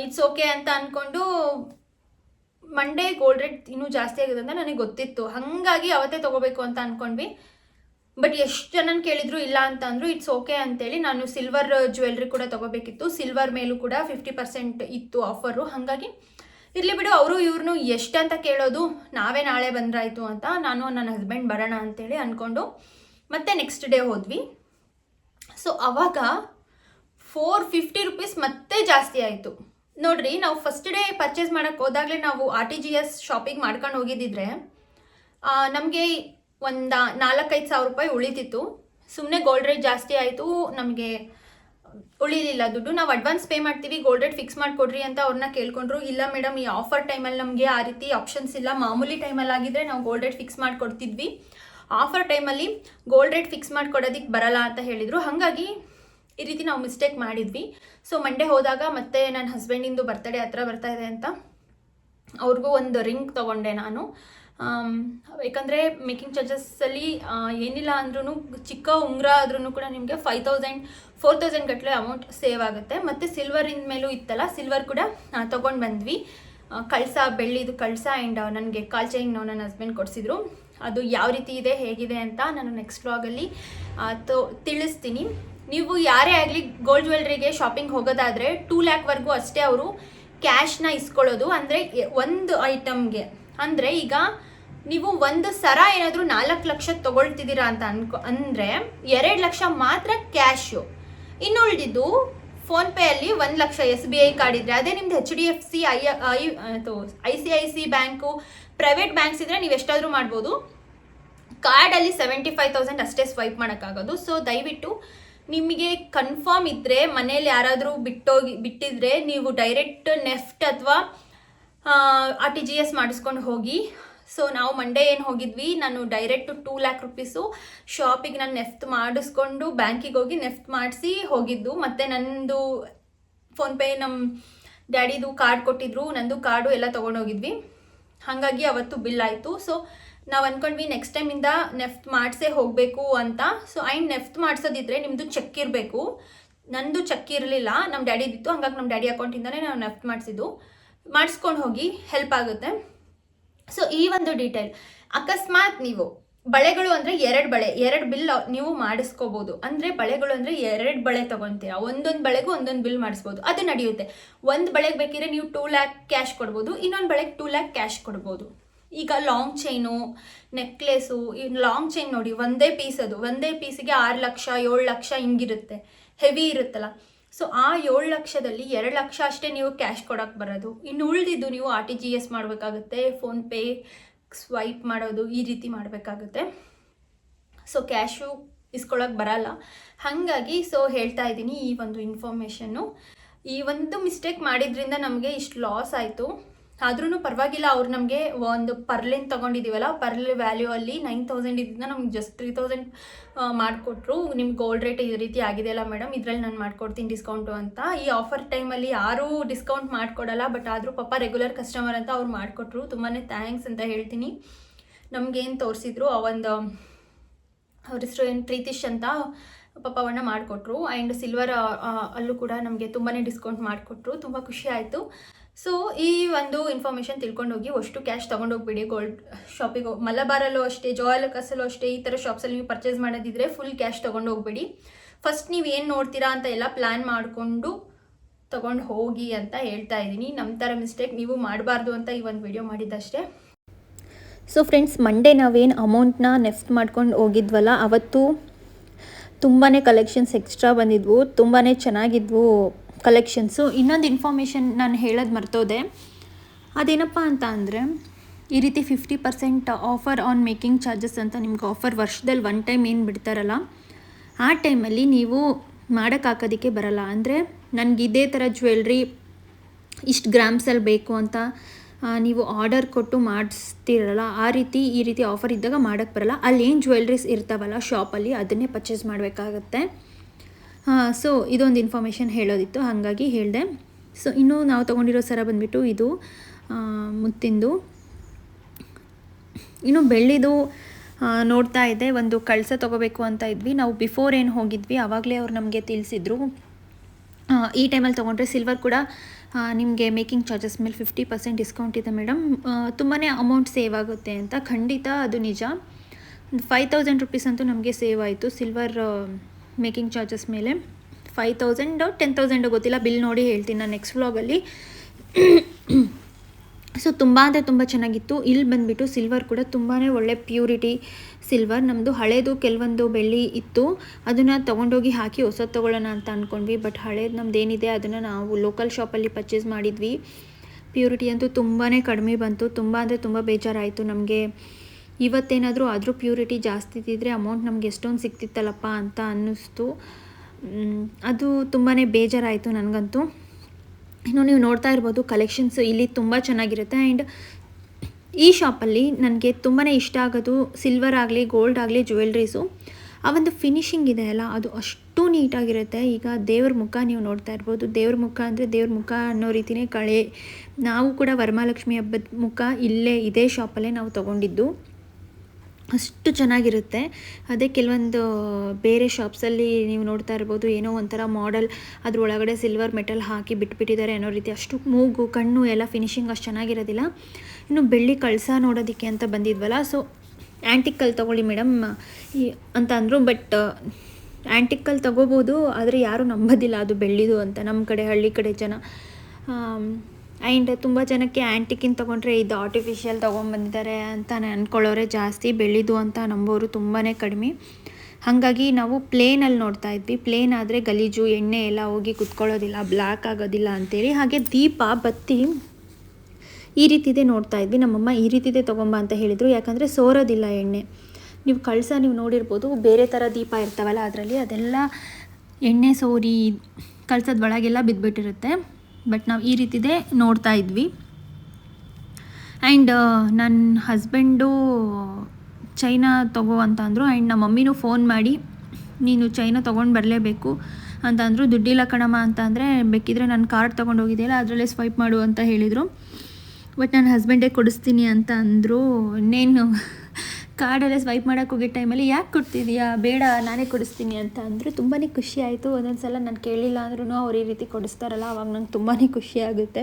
ಇಟ್ಸ್ ಓಕೆ ಅಂತ ಅಂದ್ಕೊಂಡು ಮಂಡೇ ಗೋಲ್ಡ್ ರೇಟ್ ಇನ್ನೂ ಜಾಸ್ತಿ ಆಗಿದೆ ಅಂತ ನನಗೆ ಗೊತ್ತಿತ್ತು. ಹಾಗಾಗಿ ಅವತ್ತೇ ತೊಗೋಬೇಕು ಅಂತ ಅಂದ್ಕೊಂಡ್ವಿ ಬಟ್ ಎಷ್ಟು ಜನ ಕೇಳಿದ್ರು ಇಲ್ಲ ಅಂತ ಇಟ್ಸ್ ಓಕೆ ಅಂತೇಳಿ ನಾನು ಸಿಲ್ವರ್ ಜ್ಯುವೆಲ್ರಿ ಕೂಡ ತಗೋಬೇಕಿತ್ತು. ಸಿಲ್ವರ್ ಮೇಲೂ ಕೂಡ ಫಿಫ್ಟಿ ಪರ್ಸೆಂಟ್ ಇತ್ತು ಆಫರು ಹಾಗಾಗಿ ಇರಲಿ ಬಿಡು, ಅವರು ಇವ್ರನ್ನೂ ಎಷ್ಟಂತ ಕೇಳೋದು, ನಾವೇ ನಾಳೆ ಬಂದ್ರಾಯ್ತು ಅಂತ ನಾನು ನನ್ನ ಹಸ್ಬೆಂಡ್ ಬರೋಣ ಅಂತೇಳಿ ಅಂದ್ಕೊಂಡು ಮತ್ತೆ ನೆಕ್ಸ್ಟ್ ಡೇ ಹೋದ್ವಿ. ಸೊ ಅವಾಗ ಫೋರ್ ಫಿಫ್ಟಿ ರುಪೀಸ್ ಮತ್ತೆ ಜಾಸ್ತಿ ಆಯಿತು. ನೋಡ್ರಿ, ನಾವು ಫಸ್ಟ್ ಡೇ ಪರ್ಚೇಸ್ ಮಾಡೋಕ್ಕೆ ಹೋದಾಗಲೇ ನಾವು R T G S shopping ಮಾಡ್ಕೊಂಡು ಹೋಗಿದ್ದಿದ್ರೆ ನಮಗೆ ಒಂದು ನಾಲ್ಕೈದು ಸಾವಿರ ರೂಪಾಯಿ ಉಳಿತಿತ್ತು. ಸುಮ್ಮನೆ ಗೋಲ್ಡ್ ರೇಟ್ ಜಾಸ್ತಿ ಆಯಿತು, ನಮಗೆ ಉಳಿಲಿಲ್ಲ ದುಡ್ಡು. ನಾವು ಅಡ್ವಾನ್ಸ್ ಪೇ ಮಾಡ್ತೀವಿ ಗೋಲ್ಡ್ ರೇಟ್ ಫಿಕ್ಸ್ ಮಾಡಿಕೊಡ್ರಿ ಅಂತ ಅವ್ರನ್ನ ಕೇಳ್ಕೊಂಡ್ರು. ಇಲ್ಲ ಮೇಡಮ್ ಈ ಆಫರ್ ಟೈಮಲ್ಲಿ ನಮಗೆ ಆ ರೀತಿ ಆಪ್ಷನ್ಸ್ ಇಲ್ಲ. ಮಾಮೂಲಿ ಟೈಮಲ್ಲಿ ಆಗಿದ್ರೆ ನಾವು ಗೋಲ್ಡ್ ರೇಟ್ ಫಿಕ್ಸ್ ಮಾಡಿಕೊಡ್ತಿದ್ವಿ. ಆಫರ್ ಟೈಮಲ್ಲಿ ಗೋಲ್ಡ್ ರೇಟ್ ಫಿಕ್ಸ್ ಮಾಡಿಕೊಡೋದಕ್ಕೆ ಬರಲ್ಲ ಅಂತ ಹೇಳಿದರು. ಹಾಗಾಗಿ ಈ ರೀತಿ ನಾವು ಮಿಸ್ಟೇಕ್ ಮಾಡಿದ್ವಿ. ಸೊ ಮಂಡೇ ಹೋದಾಗ ಮತ್ತೆ ನನ್ನ ಹಸ್ಬೆಂಡಿಂದು ಬರ್ತಡೇ ಹತ್ರ ಬರ್ತಾ ಇದೆ ಅಂತ. ಅವ್ರಿಗೂ ಒಂದು ರಿಂಗ್ ತೊಗೊಂಡೆ ನಾನು. ಆಮ್, ಯಾಕಂದರೆ ಮೇಕಿಂಗ್ ಚಾರ್ಜಸ್ಸಲ್ಲಿ ಏನಿಲ್ಲ ಅಂದ್ರೂ ಚಿಕ್ಕ ಉಂಗುರ ಆದ್ರೂ ಕೂಡ ನಿಮಗೆ ಫೈವ್ ತೌಸಂಡ್ ಫೋರ್ ತೌಸಂಡ್ ಗಟ್ಟಲೆ ಅಮೌಂಟ್ ಸೇವ್ ಆಗುತ್ತೆ. ಮತ್ತು ಸಿಲ್ವರಿನ ಮೇಲೂ ಇತ್ತಲ್ಲ ಸಿಲ್ವರ್ ಕೂಡ ತೊಗೊಂಡು ಬಂದ್ವಿ. ಕಳಸ ಬೆಳ್ಳಿದು ಕಳಸ ಆ್ಯಂಡ್ ನನಗೆ ಕಾಲ್ ಚೈನ್ ನನ್ನ ಹಸ್ಬೆಂಡ್ ಕೊಡಿಸಿದ್ರು. ಅದು ಯಾವ ರೀತಿ ಇದೆ ಹೇಗಿದೆ ಅಂತ ನಾನು ನೆಕ್ಸ್ಟ್ ವ್ಲಾಗಲ್ಲಿ ತೋ ತಿಳಿಸ್ತೀನಿ. ನೀವು ಯಾರೇ ಆಗಲಿ ಗೋಲ್ಡ್ ಜ್ಯುವೆಲ್ರಿಗೆ ಶಾಪಿಂಗ್ ಹೋಗೋದಾದರೆ ಟೂ ಲ್ಯಾಕ್ವರೆಗೂ ಅಷ್ಟೇ ಅವರು ಕ್ಯಾಶ್ನ ಇಸ್ಕೊಳ್ಳೋದು. ಅಂದರೆ ಒಂದು ಐಟಮ್ಗೆ ಅಂದರೆ ಈಗ ನೀವು ಒಂದು ಸರ ಏನಾದರೂ ನಾಲ್ಕು ಲಕ್ಷ ತಗೊಳ್ತಿದ್ದೀರಾ ಅಂತ ಅನ್ಕೊ ಅಂದರೆ ಎರಡು ಲಕ್ಷ ಮಾತ್ರ ಕ್ಯಾಶು. ಇನ್ನು ಉಳಿದಿದ್ದು ಫೋನ್ಪೇಯಲ್ಲಿ ಒಂದು lakh S B I card ಇದ್ದರೆ ಅದೇ ನಿಮ್ದು H D F C, I I I C I C bank, private banks ಇದ್ದರೆ ನೀವು ಎಷ್ಟಾದರೂ ಮಾಡ್ಬೋದು. ಕಾರ್ಡಲ್ಲಿ ಸೆವೆಂಟಿ ಫೈವ್ ತೌಸಂಡ್ ಅಷ್ಟೇ ಸ್ವೈಪ್ ಮಾಡೋಕ್ಕಾಗೋದು. ಸೊ ದಯವಿಟ್ಟು ನಿಮಗೆ ಕನ್ಫರ್ಮ್ ಇದ್ದರೆ ಮನೇಲಿ ಯಾರಾದರೂ ಬಿಟ್ಟೋಗಿ ಬಿಟ್ಟಿದ್ರೆ ನೀವು ಡೈರೆಕ್ಟ್ ನೆಫ್ಟ್ ಅಥವಾ ಆರ್ ಟಿ ಜಿ ಎಸ್ ಮಾಡಿಸ್ಕೊಂಡು ಹೋಗಿ. ಸೊ ನಾವು ಮಂಡೇ ಏನು ಹೋಗಿದ್ವಿ? ನಾನು ಡೈರೆಕ್ಟ್ ಟೂ ಲ್ಯಾಕ್ ರುಪೀಸು ಶಾಪಿಗೆ ನಾನು ನೆಫ್ಟ್ ಮಾಡಿಸ್ಕೊಂಡು ಬ್ಯಾಂಕಿಗೆ ಹೋಗಿ ನೆಫ್ಟ್ ಮಾಡಿಸಿ ಹೋಗಿದ್ದು. ಮತ್ತು ನನ್ನದು ಫೋನ್ಪೇ ನಮ್ಮ ಡ್ಯಾಡಿದು ಕಾರ್ಡ್ ಕೊಟ್ಟಿದ್ರು. ನಂದು ಕಾರ್ಡು ಎಲ್ಲ ತೊಗೊಂಡೋಗಿದ್ವಿ ಹಾಗಾಗಿ ಅವತ್ತು ಬಿಲ್ ಆಯಿತು. ಸೊ ನಾವು ಅಂದ್ಕೊಂಡ್ವಿ ನೆಕ್ಸ್ಟ್ ಟೈಮಿಂದ ನೆಫ್ಟ್ ಮಾಡಿಸೇ ಹೋಗಬೇಕು ಅಂತ. ಸೊ ಆ್ಯಂಡ್ ನೆಫ್ಟ್ ಮಾಡಿಸೋದಿದ್ರೆ ನಿಮ್ಮದು ಚೆಕ್ ಇರಬೇಕು. ನಂದು ಚೆಕ್ ಇರಲಿಲ್ಲ. ನಮ್ಮ ಡ್ಯಾಡಿದಿತ್ತು. ಹಂಗಾಗಿ ನಮ್ಮ ಡ್ಯಾಡಿ ಅಕೌಂಟಿಂದನೇ ನಾವು ನೆಫ್ಟ್ ಮಾಡಿಸಿದ್ದು. ಮಾಡಿಸ್ಕೊಂಡು ಹೋಗಿ ಹೆಲ್ಪ್ ಆಗುತ್ತೆ. ಸೊ ಈ ಒಂದು ಡೀಟೇಲ್ ಅಕಸ್ಮಾತ್ ನೀವು ಬಳೆಗಳು ಅಂದರೆ ಎರಡು ಬಳೆ, ಎರಡು ಬಿಲ್ ನೀವು ಮಾಡಿಸ್ಕೋಬೋದು. ಅಂದರೆ ಬಳೆಗಳು ಅಂದರೆ ಎರಡು ಬಳೆ ತೊಗೊತೀರಾ. ಒಂದೊಂದು ಬಳೆಗೂ ಒಂದೊಂದು ಬಿಲ್ ಮಾಡಿಸ್ಬೋದು. ಅದು ನಡೆಯುತ್ತೆ. ಒಂದು ಬಳೆಗೆ ಬೇಕಿದ್ರೆ ನೀವು ಟೂ ಲ್ಯಾಕ್ ಕ್ಯಾಶ್ ಕೊಡ್ಬೋದು, ಇನ್ನೊಂದು ಬಳೆಗೆ ಟೂ ಲ್ಯಾಕ್ ಕ್ಯಾಶ್ ಕೊಡ್ಬೋದು. ಈಗ ಲಾಂಗ್ ಚೈನು ನೆಕ್ಲೆಸು ಈ ಲಾಂಗ್ ಚೈನ್ ನೋಡಿ, ಒಂದೇ ಪೀಸ್ ಅದು. ಒಂದೇ ಪೀಸಿಗೆ ಆರು ಲಕ್ಷ, ಏಳು ಲಕ್ಷ ಹಿಂಗಿರುತ್ತೆ. ಹೆವಿ ಇರುತ್ತಲ್ಲ. ಸೊ ಆ ಏಳು ಲಕ್ಷದಲ್ಲಿ ಎರಡು ಲಕ್ಷ ಅಷ್ಟೇ ನೀವು ಕ್ಯಾಶ್ ಕೊಡೋಕ್ಕೆ ಬರೋದು. ಇನ್ನು ಉಳಿದಿದ್ದು ನೀವು ಆರ್ ಟಿ ಜಿ ಎಸ್ ಮಾಡಬೇಕಾಗುತ್ತೆ ಫೋನ್ಪೇ ಸ್ವೈಪ್ ಮಾಡೋದು ಈ ರೀತಿ ಮಾಡಬೇಕಾಗುತ್ತೆ. ಸೊ ಕ್ಯಾಶು ಇಸ್ಕೊಳಕ್ಕೆ ಬರಲ್ಲ. ಹಾಗಾಗಿ ಸೊ ಹೇಳ್ತಾ ಇದ್ದೀನಿ ಈ ಒಂದು ಇನ್ಫಾರ್ಮೇಷನ್ನು ಈ ಒಂದು ಮಿಸ್ಟೇಕ್ ಮಾಡಿದ್ರಿಂದ ನಮಗೆ ಇಷ್ಟು ಲಾಸ್ ಆಯಿತು. ಆದ್ರೂ ಪರವಾಗಿಲ್ಲ, ಅವ್ರು ನಮಗೆ ಒಂದು ಪರ್ಲಿನ್ ತೊಗೊಂಡಿದ್ದೀವಲ್ಲ ಪರ್ಲ್ ವ್ಯಾಲ್ಯೂ ಅಲ್ಲಿ ನೈನ್ ತೌಸಂಡ್ ಇದನ್ನ ನಮ್ಗೆ ಜಸ್ಟ್ ತ್ರೀ ತೌಸಂಡ್ ಮಾಡಿಕೊಟ್ರು. ನಿಮ್ಗೆ ಗೋಲ್ಡ್ ರೇಟ್ ಈ ರೀತಿ ಆಗಿದೆಯಲ್ಲ ಮೇಡಮ್ ಇದರಲ್ಲಿ ನಾನು ಮಾಡ್ಕೊಡ್ತೀನಿ ಡಿಸ್ಕೌಂಟು ಅಂತ. ಈ ಆಫರ್ ಟೈಮಲ್ಲಿ ಯಾರೂ ಡಿಸ್ಕೌಂಟ್ ಮಾಡಿಕೊಡಲ್ಲ ಬಟ್ ಆದರೂ ಪಾಪ ರೆಗ್ಯುಲರ್ ಕಸ್ಟಮರ್ ಅಂತ ಅವ್ರು ಮಾಡಿಕೊಟ್ರು. ತುಂಬಾ ಥ್ಯಾಂಕ್ಸ್ ಅಂತ ಹೇಳ್ತೀನಿ. ನಮಗೇನು ತೋರಿಸಿದ್ರು, ಆ ಒಂದು ಅವ್ರ ಹೆಸರು ಏನು ಪ್ರೀತಿಶ್ ಅಂತ ಪಾಪವನ್ನು ಮಾಡಿಕೊಟ್ರು. ಆ್ಯಂಡ್ ಸಿಲ್ವರ್ ಅಲ್ಲೂ ಕೂಡ ನಮಗೆ ತುಂಬಾ ಡಿಸ್ಕೌಂಟ್ ಮಾಡಿಕೊಟ್ರು. ತುಂಬ ಖುಷಿ ಆಯಿತು. ಸೊ ಈ ಒಂದು ಇನ್ಫಾರ್ಮೇಷನ್ ತಿಳ್ಕೊಂಡು ಹೋಗಿ ಅಷ್ಟು ಕ್ಯಾಶ್ ತೊಗೊಂಡೋಗ್ಬಿಡಿ ಗೋಲ್ಡ್ ಶಾಪಿಗೆ ಮಲಬಾರಲ್ಲೂ ಅಷ್ಟೇ ಜಾಯಲಕಸಲ್ಲೂ ಅಷ್ಟೇ, ಈ ಥರ ಶಾಪ್ಸಲ್ಲಿ ನೀವು ಪರ್ಚೇಸ್ ಮಾಡೋದಿದ್ರೆ ಫುಲ್ ಕ್ಯಾಶ್ ತೊಗೊಂಡು ಹೋಗ್ಬೇಡಿ ಫಸ್ಟ್ ನೀವು ಏನು ನೋಡ್ತೀರಾ ಅಂತ ಎಲ್ಲ ಪ್ಲ್ಯಾನ್ ಮಾಡಿಕೊಂಡು ತೊಗೊಂಡು ಹೋಗಿ ಅಂತ ಹೇಳ್ತಾ ಇದ್ದೀನಿ. ನಮ್ಮ ಥರ ಮಿಸ್ಟೇಕ್ ನೀವು ಮಾಡಬಾರ್ದು ಅಂತ ಈ ಒಂದು ವಿಡಿಯೋ ಮಾಡಿದ್ದಷ್ಟೇ. ಸೊ ಫ್ರೆಂಡ್ಸ್ ಮಂಡೇ ನಾವೇನು ಅಮೌಂಟ್ನ ನೆಫ್ಟ್ ಮಾಡ್ಕೊಂಡು ಹೋಗಿದ್ವಲ್ಲ, ಅವತ್ತು ತುಂಬಾ ಕಲೆಕ್ಷನ್ಸ್ ಎಕ್ಸ್ಟ್ರಾ ಬಂದಿದ್ವು ತುಂಬಾ ಚೆನ್ನಾಗಿದ್ವು. ಕಲೆಕ್ಷನ್ಸು ಇನ್ನೊಂದು ಇನ್ಫಾರ್ಮೇಷನ್ ನಾನು ಹೇಳೋದು ಮರ್ತೋದೆ. ಅದೇನಪ್ಪ ಅಂತ ಅಂದರೆ, ಈ ರೀತಿ fifty percent offer on making charges ಅಂತ ನಿಮ್ಗೆ ಆಫರ್ ವರ್ಷದಲ್ಲಿ ಒನ್ ಟೈಮ್ ಏನು ಬಿಡ್ತಾರಲ್ಲ, ಆ ಟೈಮಲ್ಲಿ ನೀವು ಮಾಡೋಕ್ಕಾಕೋದಕ್ಕೆ ಬರಲ್ಲ. ಅಂದರೆ, ನನಗೆ ಇದೇ ಥರ ಜ್ಯುವೆಲ್ರಿ ಇಷ್ಟು ಗ್ರಾಮ್ಸಲ್ಲಿ ಬೇಕು ಅಂತ ನೀವು ಆರ್ಡರ್ ಕೊಟ್ಟು ಮಾಡಿಸ್ತಿರಲ್ಲ, ಆ ರೀತಿ, ಈ ರೀತಿ ಆಫರ್ ಇದ್ದಾಗ ಮಾಡೋಕ್ಕೆ ಬರಲ್ಲ. ಅಲ್ಲಿ ಏನು ಜ್ಯುವೆಲ್ರೀಸ್ ಇರ್ತಾವಲ್ಲ ಶಾಪಲ್ಲಿ ಅದನ್ನೇ ಪರ್ಚೇಸ್ ಮಾಡಬೇಕಾಗತ್ತೆ. ಸೊ ಇದೊಂದು ಇನ್ಫಾರ್ಮೇಷನ್ ಹೇಳೋದಿತ್ತು, ಹಾಗಾಗಿ ಹೇಳಿದೆ. ಸೊ ಇನ್ನು ನಾವು ತೊಗೊಂಡಿರೋ ಸರ ಬಂದುಬಿಟ್ಟು ಇದು ಮುತ್ತಿಂದು. ಇನ್ನು ಬೆಳ್ಳಿದು ನೋಡ್ತಾ ಇದ್ದೆ, ಒಂದು ಕಳಸ ತೊಗೋಬೇಕು ಅಂತ ಇದ್ವಿ. ನಾವು ಬಿಫೋರ್ ಏನು ಹೋಗಿದ್ವಿ ಆವಾಗಲೇ ಅವ್ರು ನಮಗೆ ತಿಳಿಸಿದ್ರು. ಈ ಟೈಮಲ್ಲಿ ತೊಗೊಂಡ್ರೆ ಸಿಲ್ವರ್ ಕೂಡ ನಿಮಗೆ ಮೇಕಿಂಗ್ ಚಾರ್ಜಸ್ ಮೇಲೆ ಫಿಫ್ಟಿ ಪರ್ಸೆಂಟ್ ಡಿಸ್ಕೌಂಟ್ ಇದೆ ಮೇಡಮ್ ತುಂಬಾ ಅಮೌಂಟ್ ಸೇವ್ ಆಗುತ್ತೆ ಅಂತ. ಖಂಡಿತ ಅದು ನಿಜ. ಫೈವ್ ತೌಸಂಡ್ ರುಪೀಸ್ ಅಂತೂ ನಮಗೆ ಸೇವ್ ಆಯಿತು. ಸಿಲ್ವರ್ ಮೇಕಿಂಗ್ ಚಾರ್ಜಸ್ ಮೇಲೆ ಫೈವ್ ತೌಸಂಡು ಟೆನ್ ತೌಸಂಡು ಗೊತ್ತಿಲ್ಲ. ಬಿಲ್ ನೋಡಿ ಹೇಳ್ತೀನಿ ನಾನು ನೆಕ್ಸ್ಟ್ ವ್ಲಾಗಲ್ಲಿ. ಸೊ ತುಂಬ ಅಂದರೆ ತುಂಬ ಚೆನ್ನಾಗಿತ್ತು. ಇಲ್ಲಿ ಬಂದುಬಿಟ್ಟು ಸಿಲ್ವರ್ ಕೂಡ ತುಂಬಾ ಒಳ್ಳೆ ಪ್ಯೂರಿಟಿ ಸಿಲ್ವರ್ ನಮ್ಮದು ಹಳೇದು ಕೆಲವೊಂದು ಬೆಳ್ಳಿ ಇತ್ತು. ಅದನ್ನು ತೊಗೊಂಡೋಗಿ ಹಾಕಿ ಹೊಸದು ತೊಗೊಳ್ಳೋಣ ಅಂತ ಅಂದ್ಕೊಂಡ್ವಿ ಬಟ್ ಹಳೇದು ನಮ್ದು ಏನಿದೆ ಅದನ್ನು ನಾವು ಲೋಕಲ್ ಶಾಪಲ್ಲಿ ಪರ್ಚೇಸ್ ಮಾಡಿದ್ವಿ. ಪ್ಯೂರಿಟಿ ಅಂತೂ ತುಂಬಾ ಕಡಿಮೆ ಬಂತು. ತುಂಬ ಅಂದರೆ ತುಂಬ ಬೇಜಾರಾಯಿತು ನಮಗೆ. ಇವತ್ತೇನಾದರೂ ಆದರೂ ಪ್ಯೂರಿಟಿ ಜಾಸ್ತಿ ಇದ್ದಿದ್ರೆ ಅಮೌಂಟ್ ನಮ್ಗೆ ಎಷ್ಟೊಂದು ಸಿಕ್ತಿತ್ತಲ್ಲಪ್ಪ ಅಂತ ಅನ್ನಿಸ್ತು. ಅದು ತುಂಬಾ ಬೇಜಾರಾಯಿತು ನನಗಂತೂ. ಇನ್ನು ನೀವು ನೋಡ್ತಾ ಇರ್ಬೋದು ಕಲೆಕ್ಷನ್ಸ್ ಇಲ್ಲಿ ತುಂಬ ಚೆನ್ನಾಗಿರುತ್ತೆ. ಆ್ಯಂಡ್ ಈ ಶಾಪಲ್ಲಿ ನನಗೆ ತುಂಬಾ ಇಷ್ಟ ಆಗೋದು ಸಿಲ್ವರ್ ಆಗಲಿ ಗೋಲ್ಡ್ ಆಗಲಿ ಜ್ಯುವೆಲ್ರೀಸು ಆ ಒಂದು ಫಿನಿಶಿಂಗ್ ಇದೆ ಅಲ್ಲ, ಅದು ಅಷ್ಟು ನೀಟಾಗಿರುತ್ತೆ. ಈಗ ದೇವ್ರ ಮುಖ ನೀವು ನೋಡ್ತಾ ಇರ್ಬೋದು. ದೇವ್ರ ಮುಖ ಅಂದರೆ ದೇವ್ರ ಮುಖ ಅನ್ನೋ ರೀತಿಯೇ ಕಳೆ. ನಾವು ಕೂಡ ವರಮಹಾಲಕ್ಷ್ಮಿ ಹಬ್ಬದ ಮುಖ ಇಲ್ಲೇ ಇದೇ ಶಾಪಲ್ಲೇ ನಾವು ತೊಗೊಂಡಿದ್ದು. ಅಷ್ಟು ಚೆನ್ನಾಗಿರುತ್ತೆ. ಅದೇ ಕೆಲವೊಂದು ಬೇರೆ ಶಾಪ್ಸಲ್ಲಿ ನೀವು ನೋಡ್ತಾ ಇರ್ಬೋದು ಏನೋ ಒಂಥರ ಮಾಡಲ್ ಅದರೊಳಗಡೆ ಸಿಲ್ವರ್ ಮೆಟಲ್ ಹಾಕಿ ಬಿಟ್ಬಿಟ್ಟಿದ್ದಾರೆ ಅನ್ನೋ ರೀತಿ. ಅಷ್ಟು ಮೂಗು, ಕಣ್ಣು ಎಲ್ಲ ಫಿನಿಶಿಂಗ್ ಅಷ್ಟು ಚೆನ್ನಾಗಿರೋದಿಲ್ಲ. ಇನ್ನು ಬೆಳ್ಳಿ ಕಳಸ ನೋಡೋದಕ್ಕೆ ಅಂತ ಬಂದಿದ್ವಲ್ಲ ಸೊ ಆ್ಯಂಟಿಕಲ್ ತೊಗೊಳ್ಳಿ ಮೇಡಮ್ ಈ ಅಂತ ಅಂದರು ಬಟ್ ಆ್ಯಂಟಿಕಲ್ ತೊಗೋಬೋದು, ಆದರೆ ಯಾರೂ ನಂಬೋದಿಲ್ಲ ಅದು ಬೆಳ್ಳಿದು ಅಂತ ನಮ್ಮ ಕಡೆ ಹಳ್ಳಿ ಕಡೆ ಜನ. ಆ್ಯಂಡ್ ತುಂಬ ಜನಕ್ಕೆ ಆ್ಯಂಟಿಕಿನ್ ತೊಗೊಂಡ್ರೆ ಇದು ಆರ್ಟಿಫಿಷಿಯಲ್ ತೊಗೊಂಬಂದಿದ್ದಾರೆ ಅಂತ ಅಂದ್ಕೊಳ್ಳೋರೆ ಜಾಸ್ತಿ, ಬೆಳ್ಳಿದು ಅಂತ ನಂಬೋರು ತುಂಬಾ ಕಡಿಮೆ. ಹಾಗಾಗಿ ನಾವು ಪ್ಲೇನಲ್ಲಿ ನೋಡ್ತಾ ಇದ್ವಿ. ಪ್ಲೇನ್ ಆದರೆ ಗಲೀಜು, ಎಣ್ಣೆ ಎಲ್ಲ ಹೋಗಿ ಕುತ್ಕೊಳ್ಳೋದಿಲ್ಲ ಬ್ಲ್ಯಾಕ್ ಆಗೋದಿಲ್ಲ ಅಂತೇಳಿ. ಹಾಗೆ ದೀಪ, ಬತ್ತಿ ಈ ರೀತಿದೆ ನೋಡ್ತಾ ಇದ್ವಿ. ನಮ್ಮಮ್ಮ ಈ ರೀತಿದೆ ತೊಗೊಂಬ ಅಂತ ಹೇಳಿದರು. ಯಾಕಂದರೆ ಸೋರೋದಿಲ್ಲ ಎಣ್ಣೆ. ನೀವು ಕಳಸ, ನೀವು ನೋಡಿರ್ಬೋದು. ಬೇರೆ ಥರ ದೀಪ ಇರ್ತಾವಲ್ಲ, ಅದರಲ್ಲಿ ಅದೆಲ್ಲ ಎಣ್ಣೆ ಸೋರಿ ಕಳ್ಸದ ಒಳಗೆಲ್ಲ ಬಿದ್ದುಬಿಟ್ಟಿರುತ್ತೆ ಬಟ್ ನಾವು ಈ ರೀತಿದೇ ನೋಡ್ತಾ ಇದ್ವಿ. ಆ್ಯಂಡ್ ನನ್ನ ಹಸ್ಬೆಂಡು ಚೈನಾ ತಗೋ ಅಂತ ಅಂದರು ಆ್ಯಂಡ್ ನಮ್ಮ ಮಮ್ಮಿನೂ ಫೋನ್ ಮಾಡಿ, ನೀನು ಚೈನಾ ತೊಗೊಂಡು ಬರಲೇಬೇಕು ಅಂತ ಅಂದರು. ದುಡ್ಡಿಲ್ಲ ಕಣಮ್ಮ ಅಂತ ಅಂದರೆ, ಬೇಕಿದ್ರೆ ನಾನು ಕಾರ್ಡ್ ತೊಗೊಂಡು ಹೋಗಿದ್ದೆಯಲ್ಲ ಅದರಲ್ಲೇ ಸ್ವೈಪ್ ಮಾಡು ಅಂತ ಹೇಳಿದರು. ಬಟ್ ನನ್ನ ಹಸ್ಬೆಂಡೇ ಕೊಡಿಸ್ತೀನಿ ಅಂತ ಅಂದರು. ಇನ್ನೇನು ಕಾರ್ಡಲ್ಲೇ ಸ್ವೈಪ್ ಮಾಡೋಕೆ ಹೋಗಿದ್ದ ಟೈಮಲ್ಲಿ ಯಾಕೆ ಕೊಡ್ತಿದ್ಯಾ? ಬೇಡ, ನಾನೇ ಕೊಡಿಸ್ತೀನಿ ಅಂತ ಅಂದರು ತುಂಬಾ ಖುಷಿ ಆಯಿತು. ಒಂದೊಂದು ಸಲ ನಾನು ಕೇಳಿಲ್ಲ ಅಂದ್ರೂ ಅವ್ರು ಈ ರೀತಿ ಕೊಡಿಸ್ತಾರಲ್ಲ, ಅವಾಗ ನಂಗೆ ತುಂಬಾ ಖುಷಿ ಆಗುತ್ತೆ.